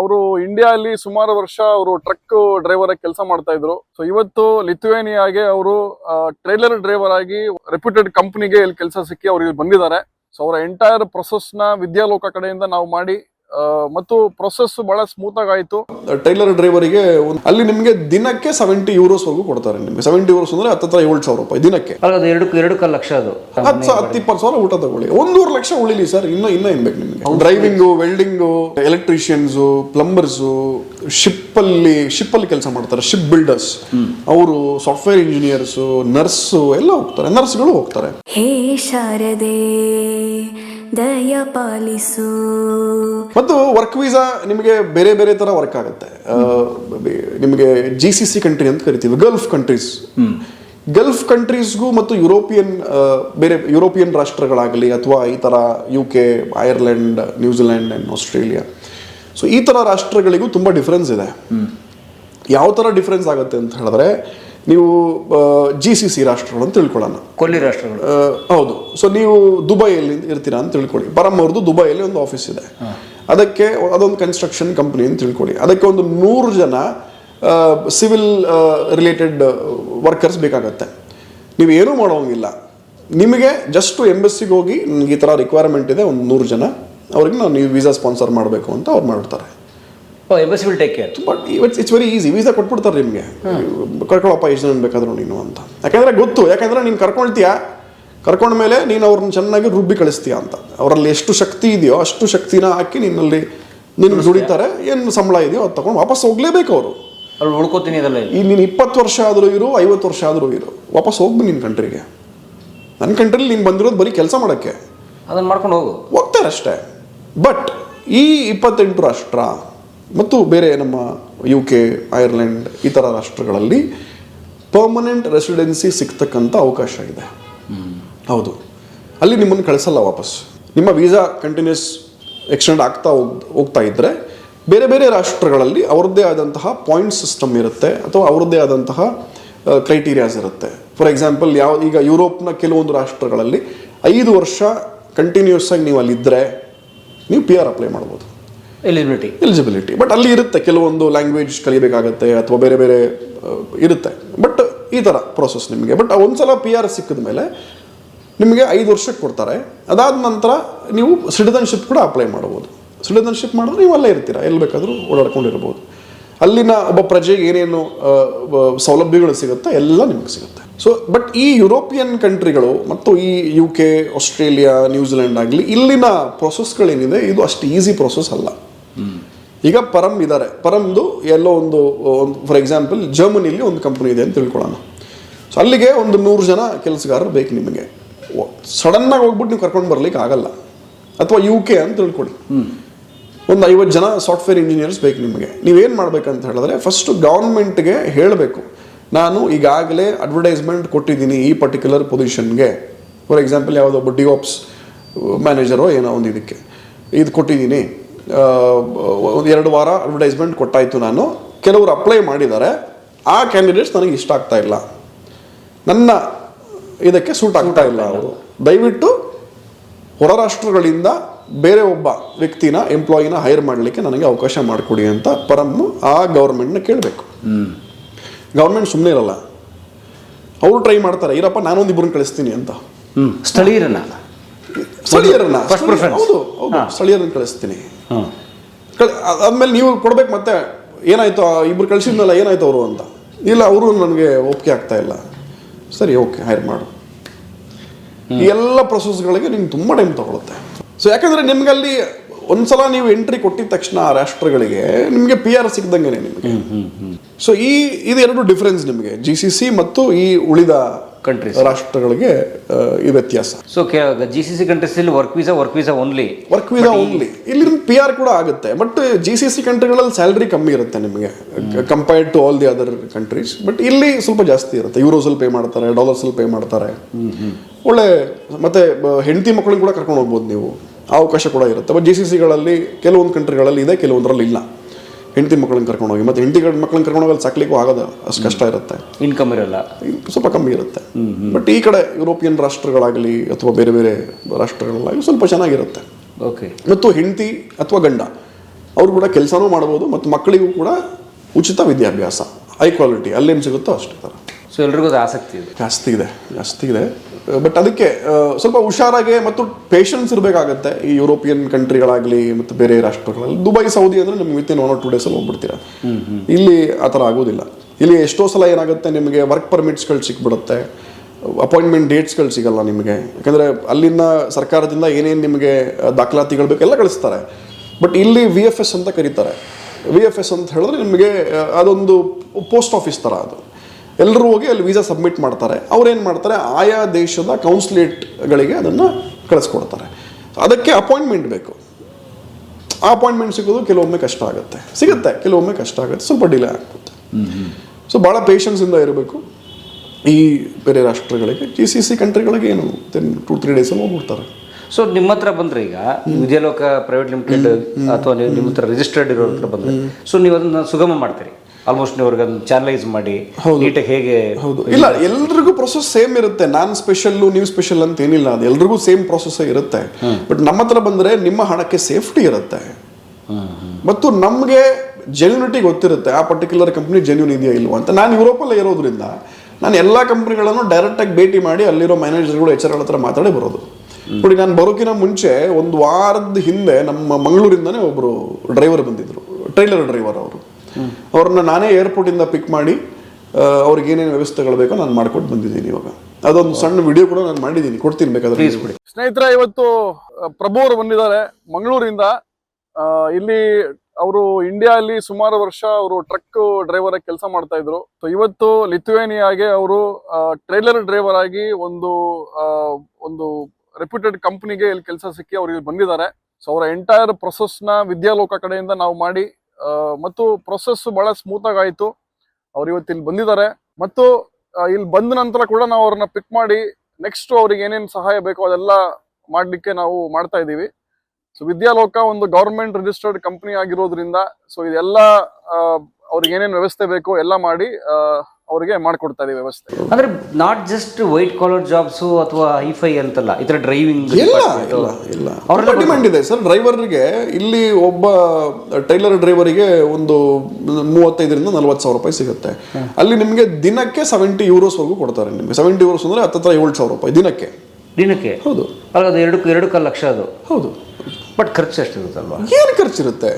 ಅವರು ಇಂಡಿಯಾದಲ್ಲಿ ಸುಮಾರು ವರ್ಷ ಅವರು ಟ್ರಕ್ ಡ್ರೈವರ್ ಆಗಿ ಕೆಲಸ ಮಾಡ್ತಾ ಇದ್ರು. ಸೊ ಇವತ್ತು ಲಿಥುವೇನಿಯಾಗೆ ಅವರು ಟ್ರೈಲರ್ ಡ್ರೈವರ್ ಆಗಿ ರೆಪ್ಯೂಟೆಡ್ ಕಂಪ್ನಿಗೆ ಇಲ್ಲಿ ಕೆಲಸ ಸಿಕ್ಕಿ ಅವ್ರು ಇಲ್ಲಿ ಬಂದಿದ್ದಾರೆ. ಸೊ ಅವರ ಎಂಟೈರ್ ಪ್ರೊಸೆಸ್ನ ವಿದ್ಯಾಲೋಕ ಕಡೆಯಿಂದ ನಾವು ಮಾಡಿ ಮತ್ತು ಪ್ರೊಸೆಸ್ ಬಹಳ ಸ್ಮೂತ್ ಆಗಿತ್ತು ಆಯ್ತು. ಟೈಲರ್ ಡ್ರೈವರಿಗೆ ಗೆ ಅಲ್ಲಿ ನಿಮಗೆ ದಿನಕ್ಕೆ ಸೆವೆಂಟಿ ಯೂರೋಸ್ ವರೆಗೂ ಕೊಡ್ತಾರೆ ನಿಮಗೆ. ಸೆವೆಂಟಿ ಯೂರೋಸ್ ಅಂದ್ರೆ ಹತ್ರ ಏಳು ಸಾವಿರ ರೂಪಾಯಿ ದಿನಕ್ಕೆ. ಅದು ಎರಡು ಎರಡು ಕಾಲು ಲಕ್ಷ ಅದು. ಹತ್ತು ಹತ್ತು ಇಪ್ಪತ್ತು ಸಾವಿರ ಊಟ ತಗೊಳ್ಳಿ. ಒಂದೂವರೆ ಲಕ್ಷ ಉಳಿಲಿ ಸರ್ ಇನ್ನು ಇನ್ನ ಏನ್ ಬೇಕು ನಿಮಗೆ. Driving welding electricians plumbers ship ಅಲ್ಲಿ ಶಿಪ್ ಅಲ್ಲಿ ಕೆಲಸ ಮಾಡ್ತಾರೆ ಶಿಪ್ ಬಿಲ್ಡರ್ಸ್ ಅವರು ಸಾಫ್ಟ್ವೇರ್ ಇಂಜಿನಿಯರ್ಸು ನರ್ಸು ಎಲ್ಲ ಹೋಗ್ತಾರೆ. ನರ್ಸ್ಗಳು ಹೋಗ್ತಾರೆ. ಹೇ ಶಾರದೆ ದಯ ಪಾಲಿಸು ಮತ್ತು ವರ್ಕ್ ವೀಸಾ ನಿಮಗೆ ಬೇರೆ ಬೇರೆ ತರ ವರ್ಕ್ ಆಗುತ್ತೆ. ನಿಮಗೆ ಜಿ ಸಿ ಸಿ ಕಂಟ್ರಿ ಅಂತ ಕರಿತೀವಿ ಗಲ್ಫ್ ಕಂಟ್ರೀಸ್ ಗಲ್ಫ್ ಕಂಟ್ರೀಸ್ಗೂ ಮತ್ತು ಯುರೋಪಿಯನ್ ಬೇರೆ ಯುರೋಪಿಯನ್ ರಾಷ್ಟ್ರಗಳಾಗಲಿ ಅಥವಾ ಈ ಥರ U K Ireland New Zealand and Australia so ಈ ಥರ ರಾಷ್ಟ್ರಗಳಿಗೂ ತುಂಬ ಡಿಫ್ರೆನ್ಸ್ ಇದೆ. ಯಾವ ಥರ ಡಿಫ್ರೆನ್ಸ್ ಆಗುತ್ತೆ ಅಂತ ಹೇಳಿದ್ರೆ ನೀವು ಜಿ ಸಿ ಸಿ ರಾಷ್ಟ್ರಗಳು ಅಂತ ತಿಳ್ಕೊಳ್ಳೋಣ. ಕೊಲ್ಲಿ ರಾಷ್ಟ್ರಗಳು. ಹೌದು. ಸೊ ನೀವು ದುಬೈಯಲ್ಲಿ ಇರ್ತೀರಾ ಅಂತ ತಿಳ್ಕೊಳ್ಳಿ. ಬರಮ್ ಅವ್ರದ್ದು ದುಬೈಯಲ್ಲಿ ಒಂದು ಆಫೀಸ್ ಇದೆ. ಅದಕ್ಕೆ ಅದೊಂದು ಕನ್ಸ್ಟ್ರಕ್ಷನ್ ಕಂಪ್ನಿ ಅಂತ ತಿಳ್ಕೊಳ್ಳಿ. ಅದಕ್ಕೆ ಒಂದು ನೂರು ಜನ ಸಿವಿಲ್ ರಿಲೇಟೆಡ್ ವರ್ಕರ್ಸ್ ಬೇಕಾಗತ್ತೆ. ನೀವು ಏನೂ ಮಾಡೋಂಗಿಲ್ಲ. ನಿಮಗೆ ಜಸ್ಟ್ ಎಂಬಸ್ಸಿಗೆ ಹೋಗಿ ನನಗೆ ಈ ಥರ ರಿಕ್ವೈರ್ಮೆಂಟ್ ಇದೆ ಒಂದು ನೂರು ಜನ ಅವ್ರಿಗೆ ನಾವು ನೀವು ವೀಸಾ ಸ್ಪಾನ್ಸರ್ ಮಾಡಬೇಕು ಅಂತ ಅವ್ರು ಮಾಡ್ತಾರೆ. Will take care but it's it's very easy visa ಕೊಟ್ಬಿಡ್ತಾರೆ ನಿಮಗೆ. ಕರ್ಕೊಳಪ್ಪ ಎಷ್ಟು ಜನ ಬೇಕಾದ್ರು ನೀನು ಅಂತ. ಯಾಕಂದ್ರೆ ಗೊತ್ತು ಯಾಕಂದ್ರೆ ನೀನು ಕರ್ಕೊಳ್ತೀಯಾ? ಕರ್ಕೊಂಡ ಮೇಲೆ ನೀನು ಅವ್ರನ್ನ ಚೆನ್ನಾಗಿ ರುಬ್ಬಿ ಕಳಿಸ್ತೀಯ ಅಂತ. ಅವರಲ್ಲಿ ಎಷ್ಟು ಶಕ್ತಿ ಇದೆಯೋ ಅಷ್ಟು ಶಕ್ತಿನ ಹಾಕಿ ನಿನ್ನಲ್ಲಿ ನಿನ್ನ ದುಡಿತಾರೆ. ಏನು ಸಂಬಳ ಇದೆಯೋ ಅದು ತಗೊಂಡು ವಾಪಸ್ ಹೋಗ್ಲೇಬೇಕು ಅವರು. ಅಲ್ಲಿ ಉಳ್ಕೋತೀನಿ ಇಲ್ಲ. ಈ ನೀನು ಇಪ್ಪತ್ತು ವರ್ಷ ಆದರೂ ಇರು ಐವತ್ತು ವರ್ಷ ಆದರೂ ಇರು. ವಾಪಸ್ ಹೋಗ್ಬಿ ನಿನ್ನ ಕಂಟ್ರಿಗೆ. ನನ್ನ ಕಂಟ್ರಿಲಿ ನೀನು ಬಂದಿರೋದು ಬರೀ ಕೆಲಸ ಮಾಡೋಕ್ಕೆ. ಅದನ್ನ ಮಾಡ್ಕೊಂಡು ಹೋಗು. ಹೋಗ್ತಾರೆ ಅಷ್ಟೇ. ಬಟ್ ಈ ಇಪ್ಪತ್ತೆಂಟು ರಾಷ್ಟ್ರ ಮತ್ತು ಬೇರೆ ನಮ್ಮ ಯು ಕೆ ಐರ್ಲೆಂಡ್ ಈ ಥರ ರಾಷ್ಟ್ರಗಳಲ್ಲಿ ಪರ್ಮನೆಂಟ್ ರೆಸಿಡೆನ್ಸಿ ಸಿಗ್ತಕ್ಕಂಥ ಅವಕಾಶ ಇದೆ. ಹೌದು. ಅಲ್ಲಿ ನಿಮ್ಮನ್ನು ಕಳಿಸಲ್ಲ ವಾಪಸ್. ನಿಮ್ಮ ವೀಸಾ ಕಂಟಿನ್ಯೂಸ್ ಎಕ್ಸ್ಟೆಂಡ್ ಆಗ್ತಾ ಹೋಗ್, ಹೋಗ್ತಾ ಇದ್ದರೆ ಬೇರೆ ಬೇರೆ ರಾಷ್ಟ್ರಗಳಲ್ಲಿ ಅವ್ರದ್ದೇ ಆದಂತಹ ಪಾಯಿಂಟ್ ಸಿಸ್ಟಮ್ ಇರುತ್ತೆ ಅಥವಾ ಅವ್ರದ್ದೇ ಆದಂತಹ ಕ್ರೈಟೀರಿಯಾಸ್ ಇರುತ್ತೆ. ಫಾರ್ ಎಕ್ಸಾಂಪಲ್ ಯಾವ, ಈಗ ಯುರೋಪ್ನ ಕೆಲವೊಂದು ರಾಷ್ಟ್ರಗಳಲ್ಲಿ ಐದು ವರ್ಷ ಕಂಟಿನ್ಯೂಸ್ ಆಗಿ ನೀವು ಅಲ್ಲಿದ್ದರೆ ನೀವು ಪಿ ಆರ್ ಅಪ್ಲೈ ಮಾಡ್ಬೋದು. ಎಲಿಜಿಬಿಲಿಟಿ ಎಲಿಜಿಬಿಲಿಟಿ ಬಟ್ ಅಲ್ಲಿ ಇರುತ್ತೆ, ಕೆಲವೊಂದು ಲ್ಯಾಂಗ್ವೇಜ್ ಕಲಿಬೇಕಾಗತ್ತೆ ಅಥವಾ ಬೇರೆ ಬೇರೆ ಇರುತ್ತೆ. ಬಟ್ ಈ ಥರ ಪ್ರೋಸೆಸ್ ನಿಮಗೆ. ಬಟ್ ಒಂದ್ಸಲ ಪಿ ಆರ್ ಸಿಕ್ಕಿದ ಮೇಲೆ ನಿಮಗೆ ಐದು ವರ್ಷಕ್ಕೆ ಕೊಡ್ತಾರೆ. ಅದಾದ ನಂತರ ನೀವು ಸಿಟಿಸನ್ಶಿಪ್ ಕೂಡ ಅಪ್ಲೈ ಮಾಡ್ಬೋದು. ಸಿಟಿಸನ್ಶಿಪ್ ಮಾಡಿದ್ರೆ ನೀವು ಅಲ್ಲೇ ಇರ್ತೀರಾ. ಎಲ್ಲಿ ಬೇಕಾದರೂ ಓಡಾಡ್ಕೊಂಡಿರ್ಬೋದು. ಅಲ್ಲಿನ ಒಬ್ಬ ಪ್ರಜೆಗೆ ಏನೇನು ಸೌಲಭ್ಯಗಳು ಸಿಗುತ್ತೆ ಎಲ್ಲ ನಿಮಗೆ ಸಿಗುತ್ತೆ. ಸೊ ಬಟ್ ಈ ಯುರೋಪಿಯನ್ ಕಂಟ್ರಿಗಳು ಮತ್ತು ಈ ಯು ಕೆ ಆಸ್ಟ್ರೇಲಿಯಾ ನ್ಯೂಜಿಲೆಂಡ್ ಆಗಲಿ, ಇಲ್ಲಿನ ಪ್ರೊಸೆಸ್ಗಳೇನಿದೆ ಇದು ಅಷ್ಟು ಈಸಿ ಪ್ರೊಸೆಸ್ ಅಲ್ಲ. ಈಗ ಪರಮ್ ಇದ್ದಾರೆ ಪರಮ್ದು ಎಲ್ಲೋ ಒಂದು ಒಂದು ಫಾರ್ ಎಕ್ಸಾಂಪಲ್ ಜರ್ಮನಿಯಲ್ಲಿ ಒಂದು ಕಂಪ್ನಿ ಇದೆ ಅಂತ ತಿಳ್ಕೊಳ್ಳೋಣ. ಸೊ ಅಲ್ಲಿಗೆ ಒಂದು ನೂರು ಜನ ಕೆಲಸಗಾರರು ಬೇಕು ನಿಮಗೆ. ಸಡನ್ನಾಗಿ ಹೋಗ್ಬಿಟ್ಟು ನೀವು ಕರ್ಕೊಂಡು ಬರ್ಲಿಕ್ಕೆ ಆಗಲ್ಲ. ಅಥವಾ ಯು ಕೆ ಅಂತ ತಿಳ್ಕೊಳ್ಳಿ. ಒಂದು ಐವತ್ತು ಜನ ಸಾಫ್ಟ್ವೇರ್ ಇಂಜಿನಿಯರ್ಸ್ ಬೇಕು ನಿಮಗೆ. ನೀವೇನು ಮಾಡಬೇಕಂತ ಹೇಳಿದ್ರೆ ಫಸ್ಟ್ ಗೌರ್ಮೆಂಟ್ಗೆ ಹೇಳಬೇಕು. ನಾನು ಈಗಾಗಲೇ ಅಡ್ವರ್ಟೈಸ್ಮೆಂಟ್ ಕೊಟ್ಟಿದ್ದೀನಿ ಈ ಪರ್ಟಿಕ್ಯುಲರ್ ಪೊಸಿಷನ್ಗೆ ಫಾರ್ ಎಕ್ಸಾಂಪಲ್ ಯಾವುದೋ ಒಬ್ಬ ಆಪ್ಸ್ ಮ್ಯಾನೇಜರೋ ಏನೋ ಒಂದು ಇದಕ್ಕೆ. ಇದು ಕೊಟ್ಟಿದ್ದೀನಿ. ಒಂದು ಎರಡು ವಾರ ಅಡ್ವರ್ಟೈಸ್ಮೆಂಟ್ ಕೊಟ್ಟಾಯಿತು ನಾನು. ಕೆಲವರು ಅಪ್ಲೈ ಮಾಡಿದ್ದಾರೆ. ಆ ಕ್ಯಾಂಡಿಡೇಟ್ಸ್ ನನಗೆ ಇಷ್ಟ ಆಗ್ತಾ ಇಲ್ಲ. ನನ್ನ ಇದಕ್ಕೆ ಸೂಟ್ ಆಗ್ತಾ ಇಲ್ಲ ಅವರು. ದಯವಿಟ್ಟು ಹೊರ ರಾಷ್ಟ್ರಗಳಿಂದ ಬೇರೆ ಒಬ್ಬ ವ್ಯಕ್ತಿನ ಎಂಪ್ಲಾಯಿನ ಹೈರ್ ಮಾಡಲಿಕ್ಕೆ ನನಗೆ ಅವಕಾಶ ಮಾಡಿಕೊಡಿ ಅಂತ ಪರಮ್ಮು ಆ ಗೌರ್ಮೆಂಟ್ನ ಕೇಳಬೇಕು. ಗೌರ್ಮೆಂಟ್ ಸುಮ್ಮನೆ ಇರಲ್ಲ. ಅವರು ಟ್ರೈ ಮಾಡ್ತಾರೆ ಇರಪ್ಪ ನಾನೊಂದು ಇಬ್ಬರನ್ನ ಕಳಿಸ್ತೀನಿ ಅಂತ. ಸ್ಥಳೀಯರನ್ನ? ಸ್ಥಳೀಯರನ್ನ. ಹೌದು ಹೌದು. ಸ್ಥಳೀಯರನ್ನ ಕಳಿಸ್ತೀನಿ. ಆದ್ಮೇಲೆ ನೀವು ಕೊಡ್ಬೇಕು ಮತ್ತೆ ಏನಾಯ್ತು? ಇಬ್ರು ಕಳಿಸಿದ್ನಲ್ಲ ಏನಾಯ್ತು ಅವರು ಅಂತ? ಇಲ್ಲ ಅವರು ನನಗೆ ಒಪ್ಪಿಗೆ ಆಗ್ತಾ ಇಲ್ಲ. ಸರಿ ಓಕೆ ಹೈರ್ ಮಾಡು. ಈ ಎಲ್ಲ ಪ್ರೊಸೆಸ್ಗಳಿಗೆ ನಿಮ್ಗೆ ತುಂಬ ಟೈಮ್ ತಗೊಳುತ್ತೆ. ಸೊ ಯಾಕಂದ್ರೆ ನಿಮ್ಗೆ ಅಲ್ಲಿ ಒಂದ್ಸಲ ನೀವು ಎಂಟ್ರಿ ಕೊಟ್ಟಿದ ತಕ್ಷಣ ಆ ರಾಷ್ಟ್ರಗಳಿಗೆ ನಿಮಗೆ ಪಿ ಆರ್ ಸಿಕ್ದಂಗೆ ನಿಮಗೆ. ಸೊ ಈ ಇದು ಎರಡು ಡಿಫ್ರೆನ್ಸ್ ನಿಮಗೆ. ಜಿ ಸಿ ಸಿ ಮತ್ತು ಈ ಉಳಿದ Countries. ರಾಷ್ಟ್ರಗಳಿಗೆ ಈ ವ್ಯತ್ಯಾಸ. So G C C ಕಂಟ್ರೀಸಲ್ಲಿ work visa work visa only work visa only ಇಲ್ಲಿ ಪಿ ಆರ್ ಕೂಡ ಆಗುತ್ತೆ. ಬಟ್ ಜಿ ಸಿ ಸಿ ಕಂಟ್ರಿಗಳಲ್ಲಿ ಸ್ಯಾಲ್ರಿ ಕಮ್ಮಿ ಇರುತ್ತೆ ನಿಮಗೆ. Compared to all the other countries but ಇಲ್ಲಿ ಸ್ವಲ್ಪ ಜಾಸ್ತಿ ಇರುತ್ತೆ. ಯೂರೋಸಲ್ಲಿ ಪೇ ಮಾಡ್ತಾರೆ ಡಾಲರ್ಸಲ್ಲಿ ಪೇ ಮಾಡ್ತಾರೆ. ಒಳ್ಳೆ ಮತ್ತೆ ಹೆಂಡತಿ ಮಕ್ಕಳನ್ನ ಕೂಡ ಕರ್ಕೊಂಡು ಹೋಗ್ಬೋದು ನೀವು. ಅವಕಾಶ ಕೂಡ ಇರುತ್ತೆ. ಬಟ್ ಜಿ ಸಿ ಸಿಗಳಲ್ಲಿ ಕೆಲವೊಂದು ಕಂಟ್ರಿಗಳಲ್ಲಿ ಇದೆ ಕೆಲವೊಂದರಲ್ಲಿ ಇಲ್ಲ. ಹೆಂಡತಿ ಮಕ್ಕಳನ್ನ ಕರ್ಕೊಂಡು ಹೋಗಿ ಮತ್ತೆ ಹೆಂಡತಿ ಮಕ್ಕಳನ್ನ ಕರ್ಕೊಂಡು ಹೋಗಲು ಸಾಕ್ಲಿಕ್ಕೂ ಆಗೋದು ಅಷ್ಟು ಕಷ್ಟ ಇರುತ್ತೆ. ಇನ್ಕಮ್ ಇರಲ್ಲ. ಸ್ವಲ್ಪ ಕಮ್ಮಿ ಇರುತ್ತೆ. ಬಟ್ ಈ ಕಡೆ ಯುರೋಪಿಯನ್ ರಾಷ್ಟ್ರಗಳಾಗಲಿ ಅಥವಾ ಬೇರೆ ಬೇರೆ ರಾಷ್ಟ್ರಗಳಾಗಲಿ ಸ್ವಲ್ಪ ಚೆನ್ನಾಗಿರುತ್ತೆ. ಓಕೆ ಮತ್ತು ಹೆಂಡತಿ ಅಥವಾ ಗಂಡ ಅವರು ಕೂಡ ಕೆಲಸನೂ ಮಾಡ್ಬೋದು ಮತ್ತು ಮಕ್ಕಳಿಗೂ ಕೂಡ ಉಚಿತ ವಿದ್ಯಾಭ್ಯಾಸ ಹೈ ಕ್ವಾಲಿಟಿ ಅಲ್ಲೇನು ಸಿಗುತ್ತೋ ಅಷ್ಟೇ ಥರ ಸೊ ಎಲ್ರಿಗೂ ಆಸಕ್ತಿ ಇದೆ. ಜಾಸ್ತಿ ಇದೆ ಜಾಸ್ತಿ ಇದೆ. ಬಟ್ ಅದಕ್ಕೆ ಸ್ವಲ್ಪ ಹುಷಾರಾಗೆ ಮತ್ತು ಪೇಷನ್ಸ್ ಇರಬೇಕಾಗತ್ತೆ ಈ ಯುರೋಪಿಯನ್ ಕಂಟ್ರಿಗಳಾಗಲಿ ಮತ್ತು ಬೇರೆ ರಾಷ್ಟ್ರಗಳಲ್ಲಿ. ದುಬೈ ಸೌದಿ ಅಂದರೆ ನಿಮ್ಗೆ ವಿತಿನ್ ಒನ್ ಆರ್ ಟು ಡೇಸಲ್ಲಿ ಹೋಗ್ಬಿಡ್ತೀರಾ. ಇಲ್ಲಿ ಆ ಥರ ಆಗೋದಿಲ್ಲ. ಇಲ್ಲಿ ಎಷ್ಟೋ ಸಲ ಏನಾಗುತ್ತೆ, ನಿಮಗೆ ವರ್ಕ್ ಪರ್ಮಿಟ್ಸ್ಗಳು ಸಿಕ್ಬಿಡುತ್ತೆ. ಅಪಾಯಿಂಟ್ಮೆಂಟ್ ಡೇಟ್ಸ್ಗಳು ಸಿಗಲ್ಲ ನಿಮಗೆ. ಯಾಕಂದರೆ ಅಲ್ಲಿನ ಸರ್ಕಾರದಿಂದ ಏನೇನು ನಿಮಗೆ ದಾಖಲಾತಿಗಳು ಬೇಕು ಎಲ್ಲ ಕಳಿಸ್ತಾರೆ. ಬಟ್ ಇಲ್ಲಿ ವಿ ಎಫ್ ಎಸ್ ಅಂತ ಕರೀತಾರೆ. ವಿ ಎಫ್ ಎಸ್ ಅಂತ ಹೇಳಿದ್ರೆ ನಿಮಗೆ ಅದೊಂದು ಪೋಸ್ಟ್ ಆಫೀಸ್ ಥರ ಅದು. ಎಲ್ಲರೂ ಹೋಗಿ ಅಲ್ಲಿ ವೀಸಾ ಸಬ್ಮಿಟ್ ಮಾಡ್ತಾರೆ. ಅವ್ರೇನು ಮಾಡ್ತಾರೆ? ಆಯಾ ದೇಶದ ಕೌನ್ಸುಲೇಟ್ಗಳಿಗೆ ಅದನ್ನು ಕಳಿಸ್ಕೊಡ್ತಾರೆ. ಅದಕ್ಕೆ ಅಪಾಯಿಂಟ್ಮೆಂಟ್ ಬೇಕು. ಆ ಅಪಾಯಿಂಟ್ಮೆಂಟ್ ಸಿಗೋದು ಕೆಲವೊಮ್ಮೆ ಕಷ್ಟ ಆಗುತ್ತೆ. ಸಿಗುತ್ತೆ ಕೆಲವೊಮ್ಮೆ ಕಷ್ಟ ಆಗುತ್ತೆ. ಸ್ವಲ್ಪ ಡಿಲೇ ಆಗ್ಬೋದು. ಸೊ ಭಾಳ ಪೇಷನ್ಸಿಂದ ಇರಬೇಕು. ಈ ಬೇರೆ ರಾಷ್ಟ್ರಗಳಿಗೆ ಜಿ ಸಿ ಸಿ ಕಂಟ್ರಿಗಳಿಗೆ ಏನು ದೆನ್ ಟೂ ತ್ರೀ ಡೇಸಲ್ಲಿ ಹೋಗ್ಬಿಡ್ತಾರೆ. ಸೊ ನಿಮ್ಮ ಹತ್ರ ಬಂದ್ರೆ ಈಗ ವಿದ್ಯಾಲೋಕ ಪ್ರೈವೇಟ್ ಲಿಮಿಟೆಡ್ ಅಥವಾ ನಿಮ್ಮ ಹತ್ರ ರಿಜಿಸ್ಟರ್ಡ್ ಇರೋ ಹತ್ರ ಬಂದ್ರೆ. ಸೊ ನೀವು ಅದನ್ನ ಸುಗಮ ಮಾಡ್ತೀರಿ. ಆಲ್ಮೋಸ್ಟ್ ನೀವು ಅವ್ರಿಗೆ ಚಾನಲೈಸ್ ಮಾಡಿ ನೀಟಾಗಿ ಹೇಗೆ ಹೌದು. ಇಲ್ಲ ಎಲ್ರಿಗೂ ಪ್ರೊಸೆಸ್ ಸೇಮ್ ಇರುತ್ತೆ. ನಾನ್ ಸ್ಪೆಷಲ್ ನೀವು ಸ್ಪೆಷಲ್ ಅಂತ ಏನಿಲ್ಲ. ಅದು ಎಲ್ರಿಗೂ ಸೇಮ್ ಪ್ರೊಸೆಸ್ ಇರುತ್ತೆ. ಬಟ್ ನಮ್ಮ ಹತ್ರ ಬಂದ್ರೆ ನಿಮ್ಮ ಹಣಕ್ಕೆ ಸೇಫ್ಟಿ ಇರುತ್ತೆ. ಮತ್ತು ನಮಗೆ ಜೆನ್ಯೂನಿಟಿ ಗೊತ್ತಿರುತ್ತೆ. ಆ ಪರ್ಟಿಕ್ಯುಲರ್ ಕಂಪ್ನಿ ಜೆನ್ಯೂನ್ ಇದೆಯಾ ಇಲ್ವಾ ಅಂತ. ನಾನು ಯುರೋಪಲ್ಲೇ ಇರೋದ್ರಿಂದ ನಾನು ಎಲ್ಲ ಕಂಪ್ನಿಗಳನ್ನು ಡೈರೆಕ್ಟಾಗಿ ಭೇಟಿ ಮಾಡಿ ಅಲ್ಲಿರೋ ಮ್ಯಾನೇಜರ್ಗಳು ಎಚ್ ಆರ್ ಹತ್ರ ಮಾತಾಡಿ ಬರೋದು. ನೋಡಿ ನಾನು ಬರೋಕಿನ ಮುಂಚೆ ಒಂದು ವಾರದ ಹಿಂದೆ ನಮ್ಮ ಮಂಗಳೂರಿಂದನೇ ಒಬ್ಬರು ಡ್ರೈವರ್ ಬಂದಿದ್ರು. ಟ್ರೈಲರ್ ಡ್ರೈವರ್ ಅವರು. ಅವ್ರನ್ನ ನಾನೇ ಏರ್ಪೋರ್ಟಿಂದ ಪಿಕ್ ಮಾಡಿ ಅವ್ರಿಗೆ ಏನೇನು ವ್ಯವಸ್ಥೆಗಳು ಬೇಕೋ ನಾನು ಮಾಡ್ಕೊಟ್ಟು ಬಂದಿದ್ದೀನಿ ಇವಾಗ. ಅದೊಂದು ಸಣ್ಣ ವಿಡಿಯೋ ಕೂಡ ನಾನು ಮಾಡಿದ್ದೀನಿ ಕೊಡ್ತೀನಿ ಬೇಕಾದ್ರೆ ಸ್ನೇಹಿತರ ಇವತ್ತು ಪ್ರಭು ಅವರು ಬಂದಿದ್ದಾರೆ ಮಂಗಳೂರಿಂದ. ಇಲ್ಲಿ ಅವರು ಇಂಡಿಯಾ ಅಲ್ಲಿ ಸುಮಾರು ವರ್ಷ ಅವರು ಟ್ರಕ್ ಡ್ರೈವರ್ ಆಗಿ ಕೆಲಸ ಮಾಡ್ತಾ ಇದ್ರು. ಸೊ ಇವತ್ತು ಲಿಥುವೇನಿಯಾಗೆ ಅವರು ಟ್ರೈಲರ್ ಡ್ರೈವರ್ ಆಗಿ ಒಂದು ಒಂದು ರೆಪ್ಯೂಟೆಡ್ ಕಂಪನಿಗೆ ಇಲ್ಲಿ ಕೆಲಸ ಸಿಕ್ಕಿ ಅವ್ರು ಇಲ್ಲಿ ಬಂದಿದ್ದಾರೆ. ಸೊ ಅವರ ಎಂಟೈರ್ ಪ್ರೊಸೆಸ್ನ ವಿದ್ಯಾಲೋಕ ಕಡೆಯಿಂದ ನಾವು ಮಾಡಿ ಮತ್ತು ಪ್ರೊಸೆಸ್ ಬಹಳ ಸ್ಮೂತ್ ಆಗಿ ಆಯ್ತು. ಅವ್ರು ಇವತ್ತು ಇಲ್ಲಿ ಬಂದಿದ್ದಾರೆ. ಮತ್ತು ಇಲ್ಲಿ ಬಂದ ನಂತರ ಕೂಡ ನಾವು ಅವ್ರನ್ನ ಪಿಕ್ ಮಾಡಿ ನೆಕ್ಸ್ಟ್ ಅವ್ರಿಗೆ ಏನೇನು ಸಹಾಯ ಬೇಕೋ ಅದೆಲ್ಲ ಮಾಡ್ಲಿಕ್ಕೆ ನಾವು ಮಾಡ್ತಾ ಇದ್ದೀವಿ. ಸೊ ವಿದ್ಯಾಲೋಕ ಒಂದು ಗೌರ್ಮೆಂಟ್ ರಿಜಿಸ್ಟರ್ಡ್ ಕಂಪನಿ ಆಗಿರೋದ್ರಿಂದ ಸೊ ಇದೆಲ್ಲ ಅವ್ರಿಗೆ ಏನೇನು ವ್ಯವಸ್ಥೆ ಬೇಕೋ ಎಲ್ಲ ಮಾಡಿ ಅವ್ರಿಗೆ ಮಾಡ್ಕೊಡ್ತಾ ಇದೀವಿ ವ್ಯವಸ್ಥೆ. ಅಂದ್ರೆ not just white collar jobs ಅಥವಾ ಹೈಫೈ ಅಂತಲ್ಲ ಈ ತರ ಡ್ರೈವಿಂಗ್ ಇಲ್ಲ ಇಲ್ಲ ಇಲ್ಲ. ಅವ್ರ ಡಿಮ್ಯಾಂಡ್ ಇದೆ ಸರ್ ಡ್ರೈವರ್ಗೆ ಇಲ್ಲಿ ಒಬ್ಬ ಟೈಲರ್ ಡ್ರೈವರಿಗೆ ಒಂದು ಮೂವತ್ತೈದರಿಂದ ನಲ್ವತ್ತು ಸಾವಿರ ರೂಪಾಯಿ ಸಿಗುತ್ತೆ. ಅಲ್ಲಿ ನಿಮಗೆ ದಿನಕ್ಕೆ ಸೆವೆಂಟಿ ಯೂರೋಸ್ವರೆಗೂ ಕೊಡ್ತಾರೆ ನಿಮಗೆ. ಸೆವೆಂಟಿ ಯೂರೋಸ್ ಅಂದ್ರೆ ಹತ್ತತ್ರ ಏಳು ಸಾವಿರ ರೂಪಾಯಿ ದಿನಕ್ಕೆ. ದಿನಕ್ಕೆ? ಹೌದು. ಅಲ್ಲ ಅದು ಎರಡು ಎರಡು ಕಾಲು ಲಕ್ಷ ಅದು? ಹೌದು. ಬಟ್ ಖರ್ಚು ಎಷ್ಟಿರುತ್ತಲ್ವಾ? ಏನು ಖರ್ಚಿರುತ್ತೆ?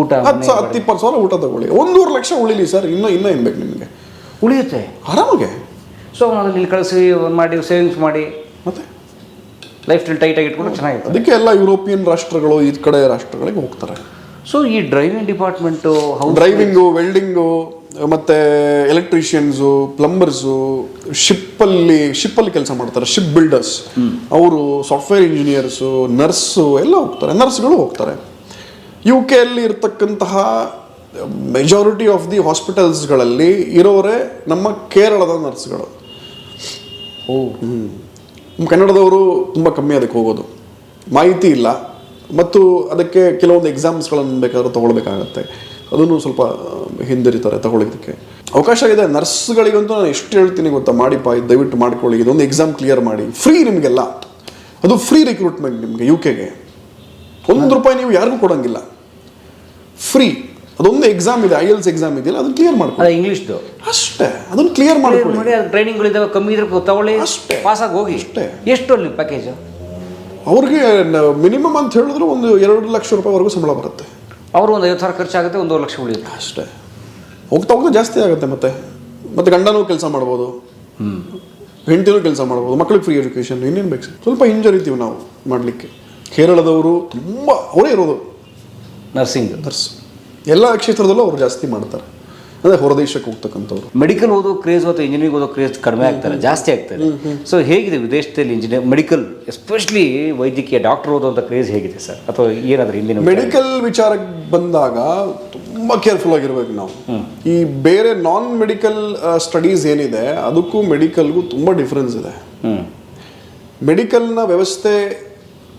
ಊಟ ಹತ್ತು ಸಾವಿರ ಹತ್ತು ಇಪ್ಪತ್ತು ಸಾವಿರ ಊಟ ತಗೊಳ್ಳಿ. ಒಂದೂವರೆ ಲಕ್ಷ ಉಳಿಲಿ ಸರ್ ಇನ್ನೂ ಇನ್ನೂ ಏನು ಬೇಕು ನಿಮಗೆ? ಉಳಿಯುತ್ತೆ. ಆರಾಮಾಗೆ. ಸೊ ಇಲ್ಲಿ ಕಳಿಸಿ ಮಾಡಿ ಸೇವಿಂಗ್ಸ್ ಮಾಡಿ. ಮತ್ತೆ? ಲೈಫ್ ಸ್ಟೈಲ್ ಟೈಟಾಗಿ ಇಟ್ಕೊಂಡು ಚೆನ್ನಾಗಿತ್ತು ಅದಕ್ಕೆ ಎಲ್ಲ ಯುರೋಪಿಯನ್ ರಾಷ್ಟ್ರಗಳು ಈ ಕಡೆ ರಾಷ್ಟ್ರಗಳಿಗೆ ಹೋಗ್ತಾರೆ. ಸೊ ಈ ಡ್ರೈವಿಂಗ್ ಡಿಪಾರ್ಟ್ಮೆಂಟು ಡ್ರೈವಿಂಗು ವೆಲ್ಡಿಂಗು ಮತ್ತೆ ಎಲೆಕ್ಟ್ರಿಷಿಯನ್ಸು ಪ್ಲಂಬರ್ಸು ಶಿಪ್ಪಲ್ಲಿ ಶಿಪ್ಪಲ್ಲಿ ಕೆಲಸ ಮಾಡ್ತಾರೆ ಶಿಪ್ ಬಿಲ್ಡರ್ಸ್ ಅವರು ಸಾಫ್ಟ್ವೇರ್ ಇಂಜಿನಿಯರ್ಸು ನರ್ಸು ಎಲ್ಲ ಹೋಗ್ತಾರೆ ನರ್ಸ್ಗಳು ಹೋಗ್ತಾರೆ. ಯು ಕೆ ಅಲ್ಲಿ ಇರ್ತಕ್ಕಂತಹ ಮೆಜಾರಿಟಿ ಆಫ್ ದಿ ಹಾಸ್ಪಿಟಲ್ಸ್ಗಳಲ್ಲಿ ಇರೋರೇ ನಮ್ಮ ಕೇರಳದ ನರ್ಸ್ಗಳು. ಓ. ನಮ್ಮ ಕನ್ನಡದವರು ತುಂಬ ಕಮ್ಮಿ ಅದಕ್ಕೆ ಹೋಗೋದು. ಮಾಹಿತಿ ಇಲ್ಲ. ಮತ್ತು ಅದಕ್ಕೆ ಕೆಲವೊಂದು ಎಕ್ಸಾಮ್ಸ್ಗಳನ್ನು ಬೇಕಾದ್ರೆ ತೊಗೊಳ್ಬೇಕಾಗತ್ತೆ. ಅದನ್ನು ಸ್ವಲ್ಪ ಹಿಂದಿರಿತಾರೆ ತಗೊಳ್ಳೋದಕ್ಕೆ ಅವಕಾಶ ಇದೆ. ನರ್ಸ್ಗಳಿಗಂತೂ ನಾನು ಎಷ್ಟು ಹೇಳ್ತೀನಿ ಗೊತ್ತಾ? ಮಾಡಿಪ್ಪ ದಯವಿಟ್ಟು ಮಾಡ್ಕೊಳ್ಳಿ. ಇದೊಂದು ಎಕ್ಸಾಮ್ ಕ್ಲಿಯರ್ ಮಾಡಿ. ಫ್ರೀ ನಿಮಗೆಲ್ಲ. ಅದು ಫ್ರೀ ರಿಕ್ರೂಟ್ಮೆಂಟ್ ನಿಮಗೆ ಯು ಕೆಗೆ ಒಂದು ರೂಪಾಯಿ ನೀವು ಯಾರಿಗೂ ಕೊಡೋಂಗಿಲ್ಲ. ಫ್ರೀ ಅದೊಂದು ಎಕ್ಸಾಮ್ ಇದೆ ಐ ಎಲ್ಸ್ ಎಕ್ಸಾಮ್ ಇದೆಯಲ್ಲ ಅದನ್ನ ಕ್ಲಿಯರ್ ಮಾಡ್ಕೊಳ್ಳಿ ಅದ ಇಂಗ್ಲೀಷ್ದು. ಅಷ್ಟೇ ಅದನ್ನ ಕ್ಲಿಯರ್ ಮಾಡ್ಕೊಳ್ಳಿ ನೋಡಿ ಟ್ರೈನಿಂಗ್ಗಳಿದ್ದಾವೆ ಕಮ್ಮಿ ಇದ್ರೆ ತಗೊಳ್ಳಿ. ಅಷ್ಟೇ. ಪಾಸಾಗಿ ಹೋಗಿ. ಅಷ್ಟೇ. ಎಷ್ಟು ಅಲ್ಲಿ ಪ್ಯಾಕೇಜ್ ಅವ್ರಿಗೆ ಮಿನಿಮಮ್ ಅಂತ ಹೇಳಿದ್ರು ಒಂದು ಎರಡು ಲಕ್ಷ ರೂಪಾಯಿವರೆಗೂ ಸಂಬಳ ಬರುತ್ತೆ. ಅವರು ಒಂದು ಐವತ್ತು ಸಾವಿರ ಖರ್ಚಾಗುತ್ತೆ ಒಂದೂವರೆ ಲಕ್ಷ ಉಳಿಯುತ್ತೆ. ಅಷ್ಟೇ. ಹೋಗ್ತಾ ಹೋಗ್ತಾ ಜಾಸ್ತಿ ಆಗುತ್ತೆ ಮತ್ತೆ. ಮತ್ತೆ ಗಂಡನೂ ಕೆಲಸ ಮಾಡ್ಬೋದು. ಹೆಂಡತಿನೂ ಕೆಲಸ ಮಾಡ್ಬೋದು. ಮಕ್ಳಿಗೆ ಫ್ರೀ ಎಜುಕೇಷನ್ ಇನ್ನೇನು ಬೇಕು ಸ್ವಲ್ಪ ಹಿಂಜರಿತೀವಿ ನಾವು ಮಾಡಲಿಕ್ಕೆ. ಕೇರಳದವರು ತುಂಬ ಅವರೇ ಇರೋದು. ನರ್ಸಿಂಗ್ ನರ್ಸ್ ಎಲ್ಲ ಕ್ಷೇತ್ರದಲ್ಲೂ ಅವರು ಜಾಸ್ತಿ ಮಾಡ್ತಾರೆ. ಅಂದರೆ ಹೊರದೇಶಕ್ಕೆ ಹೋಗ್ತಕ್ಕಂಥವ್ರು. ಮೆಡಿಕಲ್ ಓದೋ ಕ್ರೇಜ್ ಅಥವಾ ಇಂಜಿನಿಯರಿಂಗ್ ಓದೋ ಕ್ರೇಜ್ ಕಡಿಮೆ ಆಗ್ತಾರೆ ಜಾಸ್ತಿ ಆಗ್ತಾರೆ ಸೊ ಹೇಗಿದೆ ವಿದೇಶದಲ್ಲಿ ಇಂಜಿನಿಯರ್ ಮೆಡಿಕಲ್ ಎಸ್ಪೆಷಲಿ ವೈದ್ಯಕೀಯ ಡಾಕ್ಟರ್ ಓದುವಂಥ ಕ್ರೇಜ್ ಹೇಗಿದೆ ಸರ್? ಅಥವಾ ಏನಾದರೂ ಇಂದಿನ ಮೆಡಿಕಲ್ ವಿಚಾರಕ್ಕೆ ಬಂದಾಗ ತುಂಬ ಕೇರ್ಫುಲ್ ಆಗಿರ್ಬೇಕು ನಾವು. ಈ ಬೇರೆ ನಾನ್ ಮೆಡಿಕಲ್ ಸ್ಟಡೀಸ್ ಏನಿದೆ ಅದಕ್ಕೂ ಮೆಡಿಕಲ್ಗೂ ತುಂಬ ಡಿಫ್ರೆನ್ಸ್ ಇದೆ. ಮೆಡಿಕಲ್ನ ವ್ಯವಸ್ಥೆ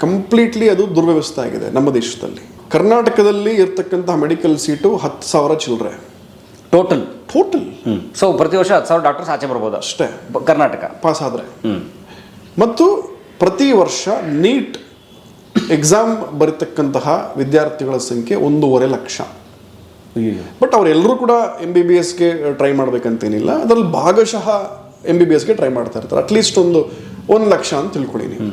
ಕಂಪ್ಲೀಟ್ಲಿ ಅದು ದುರ್ವ್ಯವಸ್ಥೆ ಆಗಿದೆ ನಮ್ಮ ದೇಶದಲ್ಲಿ. ಕರ್ನಾಟಕದಲ್ಲಿ ಇರ್ತಕ್ಕಂತಹ ಮೆಡಿಕಲ್ ಸೀಟು ಹತ್ತು ಸಾವಿರ ಚಿಲ್ಲರೆ ಟೋಟಲ್ ಟೋಟಲ್ ಸೊ ಪ್ರತಿ ವರ್ಷ ಹತ್ತು ಸಾವಿರ ಡಾಕ್ಟರ್ಸ್ ಆಚೆ ಬರ್ಬೋದು? ಅಷ್ಟೇ. ಕರ್ನಾಟಕ? ಪಾಸ್ ಆದರೆ. ಮತ್ತು ಪ್ರತಿ ವರ್ಷ ನೀಟ್ ಎಕ್ಸಾಮ್ ಬರೀತಕ್ಕಂತಹ ವಿದ್ಯಾರ್ಥಿಗಳ ಸಂಖ್ಯೆ ಒಂದೂವರೆ ಲಕ್ಷ. ಬಟ್ ಅವರೆಲ್ಲರೂ ಕೂಡ ಎಂ ಬಿ ಬಿ ಎಸ್ಗೆ ಟ್ರೈ ಮಾಡ್ಬೇಕಂತೇನಿಲ್ಲ. ಅದರಲ್ಲಿ ಭಾಗಶಃ ಎಂ ಬಿ ಬಿ ಎಸ್ಗೆ ಟ್ರೈ ಮಾಡ್ತಾ ಇರ್ತಾರೆ. ಅಟ್ಲೀಸ್ಟ್ ಒಂದು ಒಂದು ಲಕ್ಷ ಅಂತ ತಿಳ್ಕೊಳ್ಳಿ ನೀವು.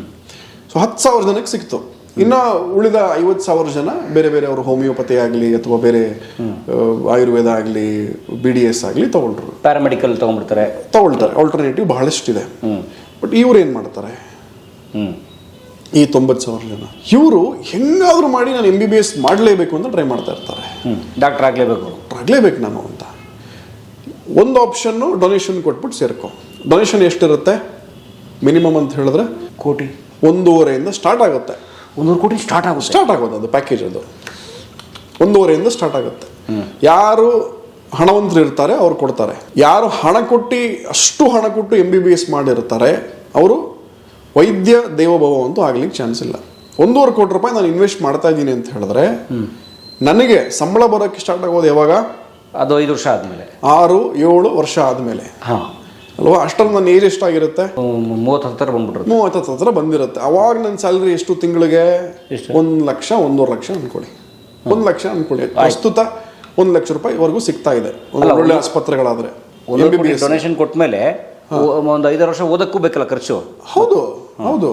ಸೊ ಹತ್ತು ಸಾವಿರ ಜನಕ್ಕೆ ಸಿಕ್ತು. ಇನ್ನು ಉಳಿದ ಐವತ್ತು ಸಾವಿರ ಜನ ಬೇರೆ ಬೇರೆ ಅವರು ಹೋಮಿಯೋಪತಿ ಆಗಲಿ ಅಥವಾ ಬೇರೆ ಆಯುರ್ವೇದ ಆಗಲಿ ಬಿ ಡಿ ಎಸ್ ಆಗಲಿ ತಗೊಂಡ್ರು. ಪ್ಯಾರಾಮೆಡಿಕಲ್ ತೊಗೊಂಡ್ಬಿಡ್ತಾರೆ. ತಗೊಳ್ತಾರೆ. ಆಲ್ಟರ್ನೇಟಿವ್ ಬಹಳಷ್ಟಿದೆ. ಬಟ್ ಇವ್ರು ಏನು ಮಾಡ್ತಾರೆ? ಈ ತೊಂಬತ್ತು ಸಾವಿರ ಜನ. ಇವರು ಹೆಂಗಾದ್ರೂ ಮಾಡಿ ನಾನು ಎಂ ಬಿ ಬಿ ಎಸ್ ಮಾಡಲೇಬೇಕು ಅಂತ ಟ್ರೈ ಮಾಡ್ತಾ ಇರ್ತಾರೆ. ಡಾಕ್ಟರ್ ಆಗಲೇಬೇಕು. ಆಗಲೇಬೇಕು ನಾನು ಅಂತ. ಒಂದು ಆಪ್ಷನ್ನು ಡೊನೇಷನ್ ಕೊಟ್ಬಿಟ್ಟು ಸೇರ್ಕೊ. ಡೊನೇಷನ್ ಎಷ್ಟಿರುತ್ತೆ? ಮಿನಿಮಮ್ ಅಂತ ಹೇಳಿದ್ರೆ ಕೋಟಿ. ಒಂದೂವರೆಯಿಂದ ಸ್ಟಾರ್ಟ್ ಆಗುತ್ತೆ. ಒಂದೂರು ಕೋಟಿ ಸ್ಟಾರ್ಟ್ ಆಗುತ್ತೆ. ಸ್ಟಾರ್ಟ್ ಆಗೋದು ಅದು ಪ್ಯಾಕೇಜ್ ಅದು. ಒಂದೂವರೆಯಿಂದ ಸ್ಟಾರ್ಟ್ ಆಗುತ್ತೆ. ಯಾರು ಹಣವಂತರು ಇರ್ತಾರೆ ಅವ್ರು ಕೊಡ್ತಾರೆ. ಯಾರು ಹಣ ಕೊಟ್ಟು ಅಷ್ಟು ಹಣ ಕೊಟ್ಟು ಎಂ ಬಿ ಬಿ ಎಸ್ ಮಾಡಿರ್ತಾರೆ ಅವರು ವೈದ್ಯ ದೇವಭವ ಅಂತೂ ಆಗ್ಲಿಕ್ಕೆ ಚಾನ್ಸ್ ಇಲ್ಲ. ಒಂದೂವರೆ ಕೋಟಿ ರೂಪಾಯಿ ನಾನು ಇನ್ವೆಸ್ಟ್ ಮಾಡ್ತಾ ಇದ್ದೀನಿ ಅಂತ ಹೇಳಿದ್ರೆ ನನಗೆ ಸಂಬಳ ಬರೋಕ್ಕೆ ಸ್ಟಾರ್ಟ್ ಆಗೋದು ಯಾವಾಗ? ಅದು ಐದು ವರ್ಷ ಆದಮೇಲೆ. ಆರು ಏಳು ವರ್ಷ ಆದಮೇಲೆ. ಹಾಂ. ಅಲ್ವಾ? ಅಷ್ಟರಲ್ಲಿ ನನ್ನ ಏಜ್ ಎಷ್ಟಾಗಿರುತ್ತೆ ಮೂವತ್ತು ಹತ್ತರ ಬಂದ್ಬಿಟ್ರೆ. ಮೂವತ್ತು ಹತ್ರ ಬಂದಿರುತ್ತೆ. ಅವಾಗ ನನ್ನ ಸ್ಯಾಲ್ರಿ ಎಷ್ಟು ತಿಂಗಳಿಗೆ? ಎಷ್ಟು? ಒಂದು ಲಕ್ಷ ಒಂದೂವರೆ ಲಕ್ಷ ಅನ್ಕೊಳ್ಳಿ. ಒಂದು ಲಕ್ಷ ಅನ್ಕೊಳ್ಳಿ. ಪ್ರಸ್ತುತ ಒಂದು ಲಕ್ಷ ರೂಪಾಯಿ ಸಿಗ್ತಾ ಇದೆ. ಒಂದು ಒಳ್ಳೆ ಆಸ್ಪತ್ರೆಗಳಾದ್ರೆ. ಒಂದು ಡೊನೇಷನ್ ಕೊಟ್ಟ ಮೇಲೆ ಒಂದು ಐದಾರು ವರ್ಷ ಓದಕ್ಕೂ ಬೇಕಲ್ಲ ಖರ್ಚು? ಹೌದು ಹೌದು.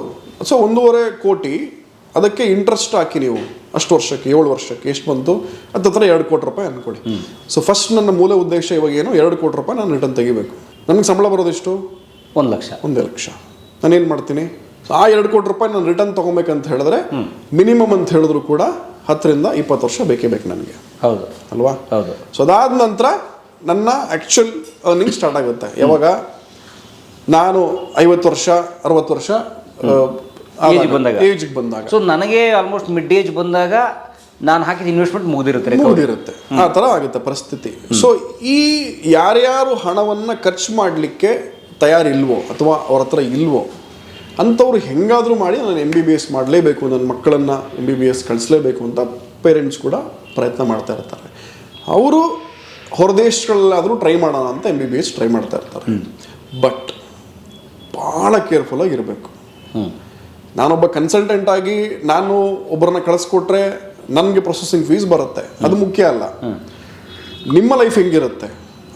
ಸೊ ಒಂದೂವರೆ ಕೋಟಿ ಅದಕ್ಕೆ ಇಂಟ್ರೆಸ್ಟ್ ಹಾಕಿ ನೀವು. ಅಷ್ಟು ವರ್ಷಕ್ಕೆ ಏಳು ವರ್ಷಕ್ಕೆ ಎಷ್ಟು ಬಂತು? ಹತ್ತತ್ರ ಎರಡು ಕೋಟಿ ರೂಪಾಯಿ ಅನ್ಕೊಳ್ಳಿ. ಸೊ ಫಸ್ಟ್ ನನ್ನ ಮೂಲ ಉದ್ದೇಶ ಇವಾಗ ಏನು? ಎರಡು ಕೋಟಿ ರೂಪಾಯಿ ನಾನು ರಿಟರ್ನ್ ತೆಗಿಬೇಕು. ನನಗೆ ಸಂಬಳ ಬರೋದೆಷ್ಟು ಒಂದು ಲಕ್ಷ. ಒಂದೇ ಲಕ್ಷ. ನಾನೇನು ಮಾಡ್ತೀನಿ? ಆ ಎರಡು ಕೋಟಿ ರೂಪಾಯಿ ನಾನು ರಿಟರ್ನ್ ತೊಗೊಬೇಕಂತ ಹೇಳಿದ್ರೆ ಮಿನಿಮಮ್ ಅಂತ ಹೇಳಿದ್ರು ಕೂಡ ಹತ್ತರಿಂದ ಇಪ್ಪತ್ತು ವರ್ಷ ಬೇಕೇ ಬೇಕು ನನಗೆ. ಹೌದು. ಅಲ್ವಾ? ಹೌದು. ಸೊ ಅದಾದ ನಂತರ ನನ್ನ ಆ್ಯಕ್ಚುಲ್ ಅರ್ನಿಂಗ್ ಸ್ಟಾರ್ಟ್ ಆಗುತ್ತೆ. ಯಾವಾಗ? ನಾನು ಐವತ್ತು ವರ್ಷ ಅರವತ್ತು ವರ್ಷ ಏಜ್. ಏಜ್ಗೆ ಬಂದಾಗ. ಸೊ ನನಗೆ ಆಲ್ಮೋಸ್ಟ್ ಮಿಡ್ ಏಜ್ ಬಂದಾಗ ನಾನು ಹಾಕಿದ ಇನ್ವೆಸ್ಟ್ಮೆಂಟ್ ಮುಗಿದಿರುತ್ತೆ. ಮುಗಿದಿರುತ್ತೆ. ಆ ಥರ ಆಗುತ್ತೆ ಪರಿಸ್ಥಿತಿ. ಸೊ ಈ ಯಾರ್ಯಾರು ಹಣವನ್ನು ಖರ್ಚು ಮಾಡಲಿಕ್ಕೆ ತಯಾರಿಲ್ವೋ ಅಥವಾ ಅವ್ರ ಹತ್ರ ಇಲ್ವೋ ಅಂಥವ್ರು ಹೆಂಗಾದರೂ ಮಾಡಿ ನಾನು ಎಂ ಬಿ ಬಿ ಎಸ್ ಮಾಡಲೇಬೇಕು ನನ್ನ ಮಕ್ಕಳನ್ನು ಎಂ ಬಿ ಬಿ ಎಸ್ ಕಳಿಸ್ಲೇಬೇಕು ಅಂತ ಪೇರೆಂಟ್ಸ್ ಕೂಡ ಪ್ರಯತ್ನ ಮಾಡ್ತಾ ಇರ್ತಾರೆ. ಅವರು ಹೊರದೇಶಗಳಲ್ಲಾದರೂ ಟ್ರೈ ಮಾಡೋಣ ಅಂತ M B B S try ಮಾಡ್ತಾ ಇರ್ತಾರೆ. ಬಟ್ ಭಾಳ ಕೇರ್ಫುಲ್ಲಾಗಿ ಇರಬೇಕು ಹ್ಮ್. ನಾನೊಬ್ಬ ಕನ್ಸಲ್ಟೆಂಟ್ ಆಗಿ ನಾನು ಒಬ್ಬರನ್ನ ಕಳಿಸ್ಕೊಟ್ರೆ ನನಗೆ ಪ್ರೊಸೆಸಿಂಗ್ ಫೀಸ್ ಬರುತ್ತೆ. ಅದು ಮುಖ್ಯ ಅಲ್ಲ. ನಿಮ್ಮ ಲೈಫ್ ಹೆಂಗಿರುತ್ತೆ?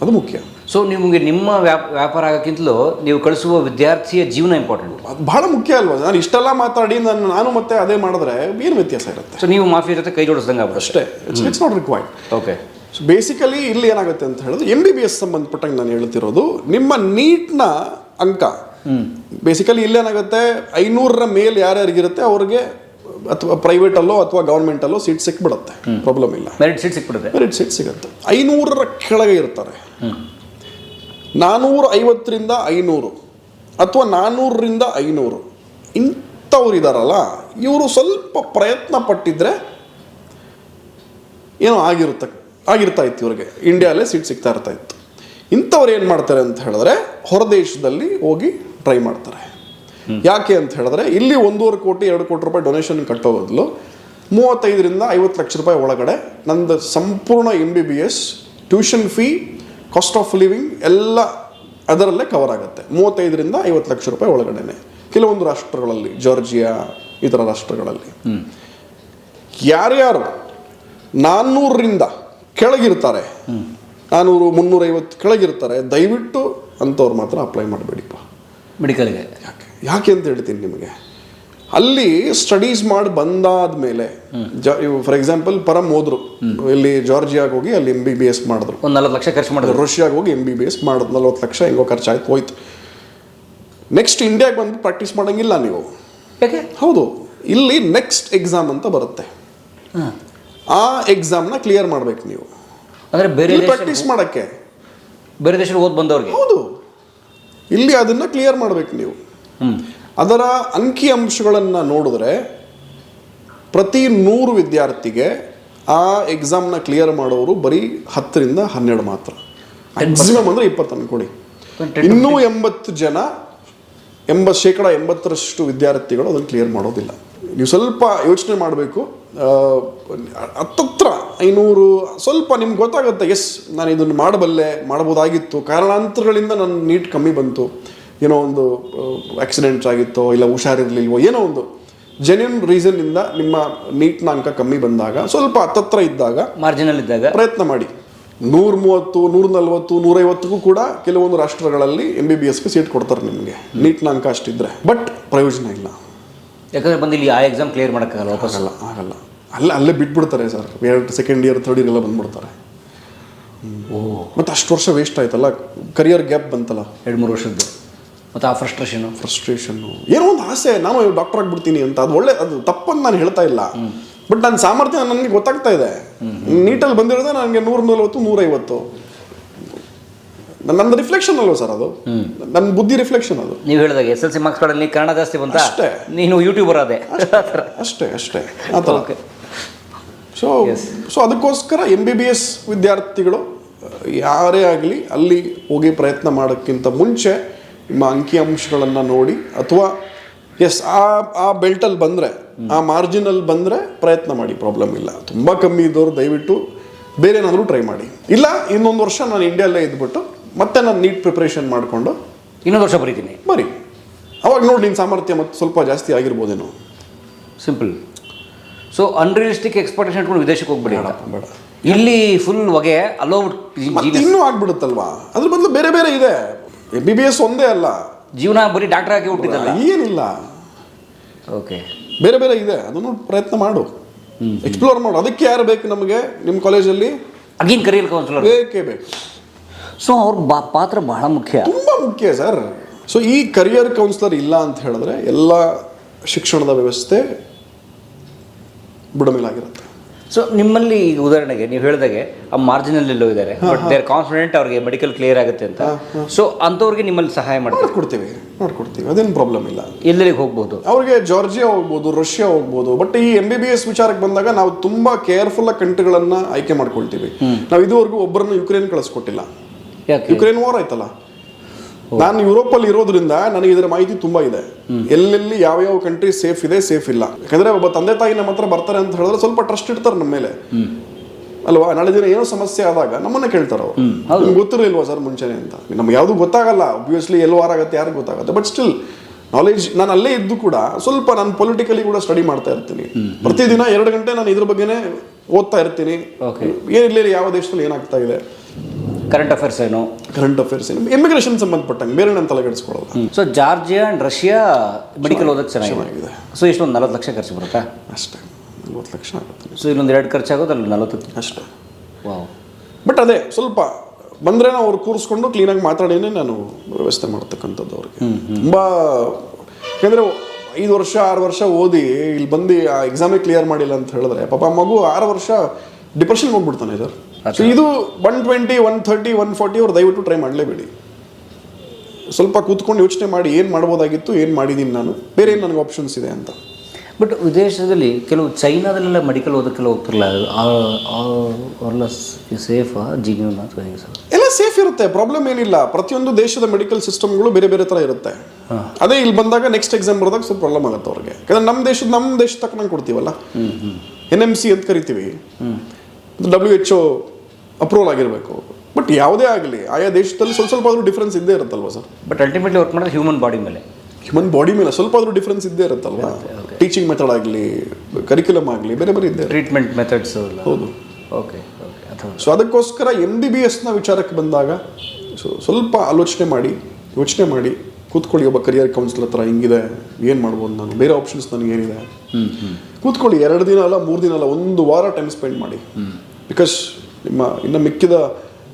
ಅದು ಮುಖ್ಯ. ಸೊ ನಿಮಗೆ ನಿಮ್ಮ ವ್ಯಾಪ್ ವ್ಯಾಪಾರ ಆಗೋಕ್ಕಿಂತಲೂ ನೀವು ಕಳಿಸುವ ವಿದ್ಯಾರ್ಥಿಯ ಜೀವನ ಇಂಪಾರ್ಟೆಂಟ್ ಅದು ಬಹಳ ಮುಖ್ಯ ಅಲ್ವಾ? ನಾನು ಇಷ್ಟೆಲ್ಲ ಮಾತಾಡಿ ನಾನು ನಾನು ಮತ್ತೆ ಅದೇ ಮಾಡಿದ್ರೆ ಏನು ವ್ಯತ್ಯಾಸ ಇರುತ್ತೆ? ಸೊ ನೀವು ಮಾಫಿಯಾ ಜೊತೆ ಕೈ ಜೋಡಿಸ್ದಂಗೆ ಅಷ್ಟೇ. It's it's not required okay so basically ಇಲ್ಲಿ ಏನಾಗುತ್ತೆ ಅಂತ ಹೇಳಿದ್ರೆ ಎಂ ಬಿ ಬಿ ಎಸ್ ಸಂಬಂಧಪಟ್ಟಂಗೆ ನಾನು ಹೇಳ್ತಿರೋದು ನಿಮ್ಮ ನೀಟ್ನ ಅಂಕ. ಬೇಸಿಕಲಿ ಇಲ್ಲೇನಾಗುತ್ತೆ ಐನೂರರ ಮೇಲೆ ಯಾರ್ಯಾರಿಗಿರುತ್ತೆ ಅವ್ರಿಗೆ ಅಥವಾ ಪ್ರೈವೇಟಲ್ಲೋ ಅಥವಾ ಗೌರ್ಮೆಂಟಲ್ಲೋ ಸೀಟ್ ಸಿಕ್ಬಿಡುತ್ತೆ. ಪ್ರಾಬ್ಲಮ್ ಇಲ್ಲ. ಮೆರಿಟ್ ಸೀಟ್ ಸಿಕ್ಬಿಡುತ್ತೆ. ಮೆರಿಟ್ ಸೀಟ್ ಸಿಗುತ್ತೆ. ಐನೂರರ ಕೆಳಗೆ ಇರ್ತಾರೆ. ನಾನ್ನೂರ ಐವತ್ತರಿಂದ ಐನೂರು ಅಥವಾ ನಾನ್ನೂರರಿಂದ ಐನೂರು. ಇಂಥವ್ರು ಇದಾರಲ್ಲ ಇವರು ಸ್ವಲ್ಪ ಪ್ರಯತ್ನ ಪಟ್ಟಿದ್ರೆ ಏನೋ ಆಗಿರುತ್ತೆ ಆಗಿರ್ತಾ ಇತ್ತು ಇವ್ರಿಗೆ. ಇಂಡಿಯಾಲೇ ಸೀಟ್ ಸಿಗ್ತಾ ಇರ್ತಾ ಇತ್ತು. ಇಂಥವ್ರು ಏನು ಮಾಡ್ತಾರೆ ಅಂತ ಹೇಳಿದ್ರೆ ಹೊರದೇಶದಲ್ಲಿ ಹೋಗಿ ಟ್ರೈ ಮಾಡ್ತಾರೆ. ಯಾಕೆ ಅಂತ ಹೇಳಿದ್ರೆ ಇಲ್ಲಿ ಒಂದೂವರೆ ಕೋಟಿ ಎರಡು ಕೋಟಿ ರೂಪಾಯಿ ಡೊನೇಷನ್ ಕಟ್ಟೋ ಬದಲು ಮೂವತ್ತೈದರಿಂದ ಐವತ್ತು ಲಕ್ಷ ರೂಪಾಯಿ ಒಳಗಡೆ ನಂದು ಸಂಪೂರ್ಣ M B B S tuition fee cost of living ಎಲ್ಲ ಅದರಲ್ಲೇ ಕವರ್ ಆಗುತ್ತೆ. ಮೂವತ್ತೈದರಿಂದ ಐವತ್ತು ಲಕ್ಷ ರೂಪಾಯಿ ಒಳಗಡೆನೆ. ಕೆಲವೊಂದು ರಾಷ್ಟ್ರಗಳಲ್ಲಿ ಜಾರ್ಜಿಯಾ ಇತರ ರಾಷ್ಟ್ರಗಳಲ್ಲಿ. ಯಾರ್ಯಾರು ನಾನ್ನೂರರಿಂದ ಕೆಳಗಿರ್ತಾರೆ ನಾನ್ನೂರು ಮುನ್ನೂರೈವತ್ತು ಕೆಳಗಿರ್ತಾರೆ ದಯವಿಟ್ಟು ಅಂಥವ್ರು ಮಾತ್ರ ಅಪ್ಲೈ ಮಾಡಬೇಡಿಪ್ಪ. ಮೆಡಿಕಲ್ಗೆ ಯಾಕೆ ಅಂತ ಹೇಳ್ತೀನಿ ನಿಮಗೆ. ಅಲ್ಲಿ ಸ್ಟಡೀಸ್ ಮಾಡಿ ಬಂದಾದ ಮೇಲೆ ಫಾರ್ ಎಕ್ಸಾಂಪಲ್ ಪರಮ್ ಹೋದ್ರು. ಇಲ್ಲಿ ಜಾರ್ಜಿಯಾಗ ಹೋಗಿ ಅಲ್ಲಿ ಎಂ ಬಿ ಬಿ ಎಸ್ ಮಾಡಿದ್ರು. ಒಂದು ನಲ್ವತ್ತು ಲಕ್ಷ ಖರ್ಚು ಮಾಡಿದ್ರು. ರಷ್ಯಾಗ ಹೋಗಿ ಎಂ ಬಿ ಬಿ ಎಸ್ ಮಾಡಿದ್ರು. ನಲ್ವತ್ತು ಲಕ್ಷ ಹೆಂಗೋ ಖರ್ಚಾಯ್ತು ಹೋಯ್ತು. ನೆಕ್ಸ್ಟ್ ಇಂಡಿಯಾಗೆ ಬಂದು ಪ್ರಾಕ್ಟೀಸ್ ಮಾಡೋಂಗಿಲ್ಲ ನೀವು. ಯಾಕೆ? ಹೌದು. ಇಲ್ಲಿ ನೆಕ್ಸ್ಟ್ ಎಕ್ಸಾಮ್ ಅಂತ ಬರುತ್ತೆ. ಆ ಎಕ್ಸಾಮ್ನ ಕ್ಲಿಯರ್ ಮಾಡ್ಬೇಕು ನೀವು. ಅಂದರೆ ಬೇರೆ ದೇಶ ಪ್ರಾಕ್ಟೀಸ್ ಮಾಡೋಕ್ಕೆ. ಬೇರೆ ದೇಶದಲ್ಲಿ ಓದ್ ಬಂದವ್ರಿಗೆ? ಹೌದು. ಇಲ್ಲಿ ಅದನ್ನ ಕ್ಲಿಯರ್ ಮಾಡ್ಬೇಕು ನೀವು. ಅದರ ಅಂಕಿ ಅಂಶಗಳನ್ನು ನೋಡಿದ್ರೆ ಪ್ರತಿ ನೂರು ವಿದ್ಯಾರ್ಥಿಗೆ ಆ ಎಕ್ಸಾಮ್ನ ಕ್ಲಿಯರ್ ಮಾಡೋರು ಬರೀ ಹತ್ತರಿಂದ ಹನ್ನೆರಡು ಮಾತ್ರ. ಮ್ಯಾಕ್ಸಿಮಮ್ ಅಂದರೆ ಇಪ್ಪತ್ತು ಅನ್ಕೊಳ್ಳಿ. ಇನ್ನೂ ಎಂಬತ್ತು ಜನ ಎಂಬ ಶೇಕಡ ಎಂಬತ್ತರಷ್ಟು ವಿದ್ಯಾರ್ಥಿಗಳು ಅದನ್ನು ಕ್ಲಿಯರ್ ಮಾಡೋದಿಲ್ಲ. ನೀವು ಸ್ವಲ್ಪ ಯೋಚನೆ ಮಾಡಬೇಕು. ಹತ್ತತ್ರ ಐನೂರು ಸ್ವಲ್ಪ ನಿಮ್ಗೆ ಗೊತ್ತಾಗುತ್ತೆ ಎಸ್ ನಾನು ಇದನ್ನು ಮಾಡಬಲ್ಲೆ ಮಾಡ್ಬೋದಾಗಿತ್ತು ಕಾರಣಾಂತರಗಳಿಂದ ನನ್ನ ನೀಟ್ ಕಮ್ಮಿ ಬಂತು. ಏನೋ ಒಂದು ಆಕ್ಸಿಡೆಂಟ್ಸ್ ಆಗಿತ್ತೋ ಇಲ್ಲ ಹುಷಾರಿರಲಿಲ್ವೋ ಏನೋ ಒಂದು ಜೆನ್ಯೂನ್ ರೀಸನ್ ಇಂದ ನಿಮ್ಮ ನೀಟ್ನ ಅಂಕ ಕಮ್ಮಿ ಬಂದಾಗ ಸ್ವಲ್ಪ ಹತ್ತತ್ರ ಇದ್ದಾಗ ಮಾರ್ಜಿನಲ್ ಇದ್ದಾಗ. ಪ್ರಯತ್ನ ಮಾಡಿ. ನೂರ ಮೂವತ್ತು ನೂರ ನಲ್ವತ್ತು ನೂರೈವತ್ತಿಗೂ ಕೂಡ ಕೆಲವೊಂದು ರಾಷ್ಟ್ರಗಳಲ್ಲಿ ಎಂ ಬಿ ಬಿ ಎಸ್ಗೆ ಸೀಟ್ ಕೊಡ್ತಾರೆ ನಿಮಗೆ. ನೀಟ್ನ ಅಂಕ ಅಷ್ಟಿದ್ರೆ. ಬಟ್ ಪ್ರಯೋಜನ ಇಲ್ಲ. ಯಾಕಂದ್ರೆ ಬಂದು ಇಲ್ಲಿ ಆ ಎಕ್ಸಾಮ್ ಕ್ಲಿಯರ್ ಮಾಡೋಕ್ಕಾಗಲ್ಲ ವಾಪಸ್? ಆಗಲ್ಲ ಆಗಲ್ಲ. ಅಲ್ಲ ಅಲ್ಲೇ ಬಿಟ್ಬಿಡ್ತಾರೆ ಸರ್. ಎರಡು ಸೆಕೆಂಡ್ ಇಯರ್ ಥರ್ಡ್ ಇಯರ್ ಎಲ್ಲ ಬಂದ್ಬಿಡ್ತಾರೆ. ಮತ್ತೆ ಅಷ್ಟು ವರ್ಷ ವೇಸ್ಟ್ ಆಯ್ತಲ್ಲ. ಕರಿಯರ್ ಗ್ಯಾಪ್ ಬಂತಲ್ಲ. ಎರಡು ಮೂರು ವರ್ಷದ್ದು. ಮತ್ತು ಆ ಫ್ರಸ್ಟ್ರೇಷನು ಫ್ರಸ್ಟ್ರೇಷನ್ನು ಏನೋ ಒಂದು ಆಸೆ ನಾನು ಡಾಕ್ಟರ್ ಆಗಿಬಿಡ್ತೀನಿ ಅಂತ ಅದು ಒಳ್ಳೆ ಅದು ತಪ್ಪಂತ ನಾನು ಹೇಳ್ತಾ ಇಲ್ಲ. ಬಟ್ ನನ್ನ ಸಾಮರ್ಥ್ಯ ನನಗೆ ಗೊತ್ತಾಗ್ತಾ ಇದೆ. ನೀಟಲ್ಲಿ ಬಂದಿರೋದೇ ನನಗೆ ನೂರ ನಲ್ವತ್ತು ನೂರೈವತ್ತು. ನನ್ನ ರಿಫ್ಲೆಕ್ಷನ್ ಅಲ್ವಾ ಸರ್ ಅದು? ನನ್ನ ಬುದ್ಧಿ ರಿಫ್ಲೆಕ್ಷನ್ ಅದು. ನೀವು ಹೇಳಿದಾಗ ಎಸ್ ಎಲ್ ಸಿ ಮಾರ್ಕ್ಸ್ಗಳಲ್ಲಿ ಕನ್ನಡ ಜಾಸ್ತಿ ಬಂತ? ಅಷ್ಟೇ. ನೀನು ಯೂಟ್ಯೂಬರ್ ಅದೇ ಅಷ್ಟೇ ಅಷ್ಟೇ ಆ ಥರ. ಓಕೆ ಸೊ ಸೊ ಅದಕ್ಕೋಸ್ಕರ ಎಂ ಬಿ ಬಿ ಎಸ್ ವಿದ್ಯಾರ್ಥಿಗಳು ಯಾರೇ ಆಗಲಿ ಅಲ್ಲಿ ಹೋಗಿ ಪ್ರಯತ್ನ ಮಾಡೋಕ್ಕಿಂತ ಮುಂಚೆ ನಿಮ್ಮ ಅಂಕಿಅಂಶಗಳನ್ನು ನೋಡಿ ಅಥವಾ ಎಸ್ ಆ ಆ ಬೆಲ್ಟಲ್ಲಿ ಬಂದರೆ ಆ ಮಾರ್ಜಿನಲ್ಲಿ ಬಂದರೆ ಪ್ರಯತ್ನ ಮಾಡಿ ಪ್ರಾಬ್ಲಮ್ ಇಲ್ಲ. ತುಂಬ ಕಮ್ಮಿ ಇದ್ದವರು ದಯವಿಟ್ಟು ಬೇರೆ ಏನಾದರೂ ಟ್ರೈ ಮಾಡಿ. ಇಲ್ಲ ಇನ್ನೊಂದು ವರ್ಷ ನಾನು ಇಂಡಿಯಲ್ಲೇ ಇದ್ಬಿಟ್ಟು ಮತ್ತೆ ನಾನು ನೀಟ್ ಪ್ರಿಪ್ರೇಷನ್ ಮಾಡಿಕೊಂಡು ಇನ್ನೊಂದು ವರ್ಷ ಬರೀತೀನಿ. ಬರಿ. ಅವಾಗ ನೋಡಿ ನಿನ್ನ ಸಾಮರ್ಥ್ಯ ಮತ್ತು ಸ್ವಲ್ಪ ಜಾಸ್ತಿ ಆಗಿರ್ಬೋದೇನೋ. ಸಿಂಪಲ್ ಸೊ ಅನ್ರಿಯಲಿಸ್ಟಿಕ್ ಎಕ್ಸ್ಪೆಕ್ಟೇಷನ್ ಇಟ್ಕೊಂಡು ವಿದೇಶಕ್ಕೆ ಹೋಗ್ಬಿಡಿ ಬೇಡ ಇಲ್ಲಿ ಫುಲ್ ಹೊಗೆ ಅಲ್ಲೋಗ್ಬಿಟ್ಟು ಇನ್ನೂ ಆಗ್ಬಿಡುತ್ತಲ್ವಾ? ಅದ್ರ ಬದಲು ಬೇರೆ ಬೇರೆ ಇದೆ. ಎಂ ಬಿ ಬಿ ಎಸ್ ಒಂದೇ ಅಲ್ಲ. ಜೀವನ ಬರೀ ಡಾಕ್ಟರ್ ಆಗಿ ಹುಟ್ಟಿದ್ದಲ್ಲ? ಏನಿಲ್ಲ. ಓಕೆ ಬೇರೆ ಬೇರೆ ಇದೆ. ಅದನ್ನು ಪ್ರಯತ್ನ ಮಾಡು. ಎಕ್ಸ್ಪ್ಲೋರ್ ಮಾಡು. ಅದಕ್ಕೆ ಯಾರು ಬೇಕು ನಮಗೆ ನಿಮ್ಮ ಕಾಲೇಜಲ್ಲಿ ಅಗಿನ್ ಕರಿಯರ್ ಕೌನ್ಸಿಲರ್ ಬೇಕೇ ಬೇಕು. ಸೊ ಅವ್ರ ಬಾ ಪಾತ್ರ ಬಹಳ ಮುಖ್ಯ. ತುಂಬ ಮುಖ್ಯ ಸರ್. ಸೊ ಈ ಕರಿಯರ್ ಕೌನ್ಸಿಲರ್ ಇಲ್ಲ ಅಂತ ಹೇಳಿದ್ರೆ ಎಲ್ಲ ಶಿಕ್ಷಣದ ವ್ಯವಸ್ಥೆ ಬುಡಮೇಲಾಗಿರುತ್ತೆ. ಸೊ ನಿಮ್ಮಲ್ಲಿ ಈಗ ಉದಾಹರಣೆಗೆ ನೀವು ಹೇಳಿದಾಗೆ ಆ ಮಾರ್ಜಿನಲ್ ಎಲ್ಲೋ ಇದ್ದಾರೆ ಬಟ್ ದೇರ್ ಕಾನ್ಫಿಡೆಂಟ್ ಅವ್ರಿಗೆ ಮೆಡಿಕಲ್ ಕ್ಲಿಯರ್ ಆಗುತ್ತೆ ಅಂತ. ಸೊ ಅಂಥವ್ರಿಗೆ ನಿಮ್ಮಲ್ಲಿ ಸಹಾಯ ಮಾಡ್ತಾರೆ? ಮಾಡ್ಕೊಡ್ತೀವಿ ನೋಡ್ಕೊಡ್ತೀವಿ ಅದೇನು ಪ್ರಾಬ್ಲಮ್ ಇಲ್ಲ. ಎಲ್ಲರಿಗೆ ಹೋಗ್ಬೋದು? ಅವ್ರಿಗೆ ಜಾರ್ಜಿಯಾ ಹೋಗ್ಬೋದು ರಷ್ಯಾ ಹೋಗ್ಬೋದು ಬಟ್ ಈ ಎಂ ಬಿ ಬಿ ಎಸ್ ವಿಚಾರಕ್ಕೆ ಬಂದಾಗ ನಾವು ತುಂಬಾ ಕೇರ್ಫುಲ್ ಕಂಟ್ರಿಗಳನ್ನ ಆಯ್ಕೆ ಮಾಡ್ಕೊಳ್ತೀವಿ. ನಾವು ಇದುವರೆಗೂ ಒಬ್ಬರನ್ನು ಯುಕ್ರೇನ್ ಕಳಿಸ್ಕೊಟ್ಟಿಲ್ಲ. ಯಾಕೆ? ಯುಕ್ರೇನ್ ವಾರ್ ಆಯ್ತಲ್ಲ. ನಾನು ಯುರೋಪಲ್ಲಿ ಇರೋದ್ರಿಂದ ನನಗೆ ಇದರ ಮಾಹಿತಿ ತುಂಬಾ ಇದೆ. ಎಲ್ಲೆಲ್ಲಿ ಯಾವ ಯಾವ ಕಂಟ್ರಿ ಸೇಫ್ ಇದೆ ಸೇಫ್ ಇಲ್ಲ. ಯಾಕಂದ್ರೆ ಒಬ್ಬ ತಂದೆ ತಾಯಿ ನಮ್ಮ ಹತ್ರ ಬರ್ತಾರೆ ಅಂತ ಹೇಳಿದ್ರೆ ಸ್ವಲ್ಪ ಟ್ರಸ್ಟ್ ಇಡ್ತಾರೆ ನಮ್ಮ ಮೇಲೆ. ಅಲ್ವಾ? ನಾಳೆ ದಿನ ಏನೋ ಸಮಸ್ಯೆ ಆದಾಗ ನಮ್ಮನ್ನ ಕೇಳ್ತಾರೆ ಅವ್ರು. ನಿಮ್ಗೆ ಗೊತ್ತಿರಲಿಲ್ವಾ ಸರ್ ಮುಂಚೆನೆ ಅಂತ? ನಮ್ಗೆ ಯಾವುದು ಗೊತ್ತಾಗಲ್ಲ. ಒಬ್ವಿಯಸ್ಲಿ ಎಲ್ಲಿ ವಾರ ಆಗುತ್ತೆ ಯಾರಿಗೂ ಗೊತ್ತಾಗುತ್ತೆ. ಬಟ್ ಸ್ಟಿಲ್ ನಾಲೆಜ್ ನಾನು ಅಲ್ಲೇ ಇದ್ದು ಕೂಡ ಸ್ವಲ್ಪ ನಾನು ಪೊಲಿಟಿಕಲಿ ಕೂಡ ಸ್ಟಡಿ ಮಾಡ್ತಾ ಇರ್ತೀನಿ. ಪ್ರತಿದಿನ ಎರಡು ಗಂಟೆ ನಾನು ಇದ್ರ ಬಗ್ಗೆನೇ ಓದ್ತಾ ಇರ್ತೀನಿ. ಏನ್ ಏನಿಲ್ಲ ಯಾವ ದೇಶದಲ್ಲಿ ಏನಾಗ್ತಾ ಇದೆ. ಕರೆಂಟ್ ಅಫೇರ್ಸ್ ಏನು? ಕರೆಂಟ್ ಅಫೇರ್ಸ್ ಇಮಿಗ್ರೇಷನ್ ಸಂಬಂಧಪಟ್ಟಂಗೆ ಬೇರೆ ನಾನು so Georgia and Russia medical ಓದಕ್ಕೆ ಚೆನ್ನಾಗಿದೆ. ಸೊ ಇಷ್ಟೊಂದು ನಲ್ವತ್ತು ಲಕ್ಷ ಖರ್ಚು ಬರುತ್ತಾ? ಅಷ್ಟೇ. ನಲ್ವತ್ತು ಲಕ್ಷ ಆಗುತ್ತೆ. ಸೊ ಇಲ್ಲೊಂದು ಎರಡು ಖರ್ಚಾಗೋದು ಅಲ್ಲಿ ನಲವತ್ತು. ಅಷ್ಟೇ. ವಾವ್ ಬಟ್ ಅದೇ ಸ್ವಲ್ಪ ಬಂದರೆ ನಾವು ಅವ್ರು ಕೂರಿಸ್ಕೊಂಡು ಕ್ಲೀನಾಗಿ ಮಾತಾಡಿನೇ ನಾನು ವ್ಯವಸ್ಥೆ ಮಾಡ್ತಕ್ಕಂಥದ್ದು ಅವ್ರಿಗೆ. ತುಂಬ ಯಾಕಂದ್ರೆ ಐದು ವರ್ಷ ಆರು ವರ್ಷ ಓದಿ ಇಲ್ಲಿ ಬಂದು ಆ ಎಕ್ಸಾಮೇ ಕ್ಲಿಯರ್ ಮಾಡಿಲ್ಲ ಅಂತ ಹೇಳಿದ್ರೆ ಪಾಪ ಮಗು ಆರು ವರ್ಷ ಡಿಪ್ರೆಷನ್ ಹೋಗ್ಬಿಡ್ತಾನೆ ಸರ್. ಸೊ ಇದು one twenty one thirty one forty ಅವ್ರು ದಯವಿಟ್ಟು ಟ್ರೈ ಮಾಡಲೇಬೇಡಿ. ಸ್ವಲ್ಪ ಕೂತ್ಕೊಂಡು ಯೋಚನೆ ಮಾಡಿ ಏನು ಮಾಡ್ಬೋದಾಗಿತ್ತು ಏನು ಮಾಡಿದ್ದೀನಿ ನಾನು. ಬೇರೆ ಏನು ನನಗೆ ಆಪ್ಷನ್ಸ್ ಇದೆ ಅಂತ. ಬಟ್ ವಿದೇಶದಲ್ಲಿ ಕೆಲವು ಚೈನಾದಲ್ಲೆಲ್ಲ ಮೆಡಿಕಲ್ ಓದಕ್ಕೆಲ್ಲ ಹೋಗ್ತಿರಲ್ಲ ಅವರೆಲ್ಲ ಸೇಫ್ ಜೀವನ ಅಥವಾ ಹೇಗೆ ಸರ್? ಎಲ್ಲ ಸೇಫ್ ಇರುತ್ತೆ. ಪ್ರಾಬ್ಲಮ್ ಏನಿಲ್ಲ. ಪ್ರತಿಯೊಂದು ದೇಶದ ಮೆಡಿಕಲ್ ಸಿಸ್ಟಮ್ಗಳು ಬೇರೆ ಬೇರೆ ಥರ ಇರುತ್ತೆ. ಅದೇ ಇಲ್ಲಿ ಬಂದಾಗ ನೆಕ್ಸ್ಟ್ ಎಕ್ಸಾಮ್ ಬರೆದಾಗ ಸ್ವಲ್ಪ ಪ್ರಾಬ್ಲಮ್ ಆಗುತ್ತೆ ಅವ್ರಿಗೆ. ಯಾಕಂದ್ರೆ ನಮ್ಮ ದೇಶದ ನಮ್ಮ ದೇಶ ತಕ್ಕನಂಗೆ ಕೊಡ್ತೀವಲ್ಲ? ಎನ್ ಎಂ ಸಿ ಅಂತ ಕರಿತೀವಿ. ಡಬ್ಲ್ಯೂ ಎಚ್ ಒ ಅಪ್ರೂವಲ್ ಆಗಿರಬೇಕು. ಬಟ್ ಯಾವುದೇ ಆಗಲಿ ಆಯಾ ದೇಶದಲ್ಲಿ ಸ್ವಲ್ಪ ಸ್ವಲ್ಪ ಆದರೂ ಡಿಫ್ರೆನ್ಸ್ ಇದ್ದೇ ಇರುತ್ತಲ್ವಾ ಸರ್? ಬಟ್ ಅಲ್ಟಿಮೇಟ್ಲಿ ವರ್ಕ್ ಮಾಡೋದು ಹ್ಯೂಮನ್ ಬಾಡಿ ಮೇಲೆ. ಹ್ಯೂಮನ್ ಬಾಡಿ ಮೇಲೆ ಸ್ವಲ್ಪ ಆದರೂ ಡಿಫ್ರೆನ್ಸ್ ಇದ್ದೇ ಇರುತ್ತಲ್ವ? ಟೀಚಿಂಗ್ ಮೆಥಡ್ ಆಗಲಿ ಕರಿಕ್ಯುಲಮ್ ಆಗಲಿ ಬೇರೆ ಬೇರೆ ಇದ್ದೇ ಟ್ರೀಟ್ಮೆಂಟ್ ಮೆಥಡ್ಸ್ ಹೌದು. ಓಕೆ ಓಕೆ ಸೊ ಅದಕ್ಕೋಸ್ಕರ ಎಂ ಬಿ ಬಿ ಎಸ್ನ ವಿಚಾರಕ್ಕೆ ಬಂದಾಗ ಸೊ ಸ್ವಲ್ಪ ಆಲೋಚನೆ ಮಾಡಿ ಯೋಚನೆ ಮಾಡಿ ಕೂತ್ಕೊಳ್ಳಿ ಒಬ್ಬ ಕರಿಯರ್ ಕೌನ್ಸಿಲ್ ಹತ್ರ ಹಿಂಗಿದೆ ಏನು ಮಾಡ್ಬೋದು ನಾನು? ಬೇರೆ ಆಪ್ಷನ್ಸ್ ನನಗೆ ಏನಿದೆ ಕೂತ್ಕೊಳ್ಳಿ ಎರಡು ದಿನ ಅಲ್ಲ ಮೂರು ದಿನ ಅಲ್ಲ ಒಂದು ವಾರ ಟೈಮ್ ಸ್ಪೆಂಡ್ ಮಾಡಿ. ಬಿಕಾಸ್ ನಿಮ್ಮ ಇನ್ನು ಮಿಕ್ಕಿದ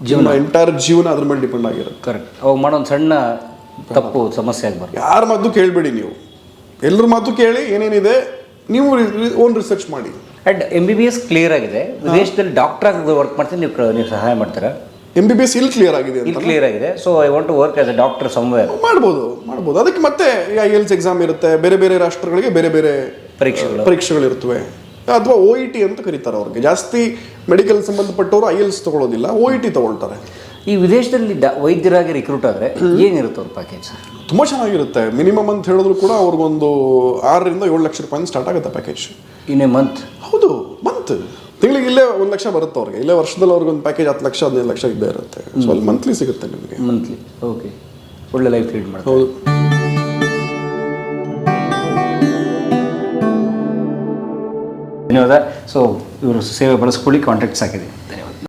ಜೀವನ. ಎಂಟೈರ್ ಜೀವನ ಅದ್ರ ಮೇಲೆ ಡಿಪೆಂಡ್ ಆಗಿರುತ್ತೆ. ಕರೆಕ್ಟ್ ಅವಾಗ ಮಾಡೋ ಒಂದು ಸಣ್ಣ ತಪ್ಪು ಸಮಸ್ಯೆ ಆಗಬಾರ್ದು. ಯಾರ ಮಾತು ಕೇಳಬೇಡಿ ನೀವು. ಎಲ್ಲರ ಮಾತು ಕೇಳಿ ಏನೇನಿದೆ ನೀವು ಓನ್ ರಿಸರ್ಚ್ ಮಾಡಿ. And M B B S clear ಆಗಿದೆ. ವಿದೇಶದಲ್ಲಿ ಡಾಕ್ಟರ್ ಆಗಿ ವರ್ಕ್ ಮಾಡ್ತೀನಿ ನೀವು ನೀವು ಸಹಾಯ ಮಾಡ್ತೀರಾ? ಎಂ ಬಿ ಬಿ ಎಸ್ ಇಲ್ಲಿ ಕ್ಲಿಯರ್ ಆಗಿದೆ ಇಲ್ಲಿ ಕ್ಲಿಯರ್ ಆಗಿದೆ. So I want to work as a doctor somewhere ಮಾಡ್ಬೋದು ಮಾಡ್ಬೋದು. ಅದಕ್ಕೆ ಮತ್ತೆ ಐ ಎಲ್ಸ್ ಎಕ್ಸಾಮ್ ಇರುತ್ತೆ. ಬೇರೆ ಬೇರೆ ರಾಷ್ಟ್ರಗಳಿಗೆ ಬೇರೆ ಬೇರೆ ಪರೀಕ್ಷೆಗಳು. ಪರೀಕ್ಷೆಗಳಿರ್ತವೆ ಅಥವಾ ಓ ಇ ಟಿ ಅಂತ ಕರೀತಾರೆ ಅವ್ರಿಗೆ. ಜಾಸ್ತಿ ಮೆಡಿಕಲ್ ಸಂಬಂಧಪಟ್ಟವರು ಐ ಎಲ್ಸ್ ತಗೊಳ್ಳೋದಿಲ್ಲ ಒ ಇ ಟಿ ತಗೊಳ್ತಾರೆ. ಈ ವಿದೇಶದಲ್ಲಿ ವೈದ್ಯರಾಗಿ ರಿಕ್ರೂಟ್ ಆದರೆ ಏನಿರುತ್ತೆ ಅವ್ರ ಪ್ಯಾಕೇಜ್ ತುಂಬ ಚೆನ್ನಾಗಿರುತ್ತೆ. ಮಿನಿಮಮ್ ಅಂತ ಹೇಳಿದ್ರು ಕೂಡ ಅವ್ರಿಗೊಂದು ಆರರಿಂದ ಏಳು ಲಕ್ಷ ರೂಪಾಯಿ ಸ್ಟಾರ್ಟ್ ಆಗುತ್ತೆ ಪ್ಯಾಕೇಜ್ ಇನ್ ಎ ಮಂತ್? ಹೌದು ಮಂತ್. ತಿಂಗಳಿಗೆ ಇಲ್ಲೇ ಒಂದು ಲಕ್ಷ ಬರುತ್ತೆ ಅವ್ರಿಗೆ. ಇಲ್ಲೇ ವರ್ಷದಲ್ಲಿ ಅವ್ರಿಗೆ ಒಂದು ಪ್ಯಾಕೇಜ್ ಹತ್ತು ಲಕ್ಷ ಹದಿನೈದು ಲಕ್ಷ ಇದ್ದೇ ಇರುತ್ತೆ. ಸೊ ಅಲ್ಲಿ ಮಂತ್ಲಿ ಸಿಗುತ್ತೆ ನಿಮಗೆ. ಮಂತ್ಲಿ ಓಕೆ ಒಳ್ಳೆ ಲೈಫ್ ಲೀಡ್ ಮಾಡಿ ಹೌದು. ಧನ್ಯವಾದ ಸೊ ಇವರು ಸೇವೆ ಬಳಸ್ಕೊಳ್ಳಿ ಕಾಂಟ್ಯಾಕ್ಟ್ಸ್ ಹಾಕಿದೆ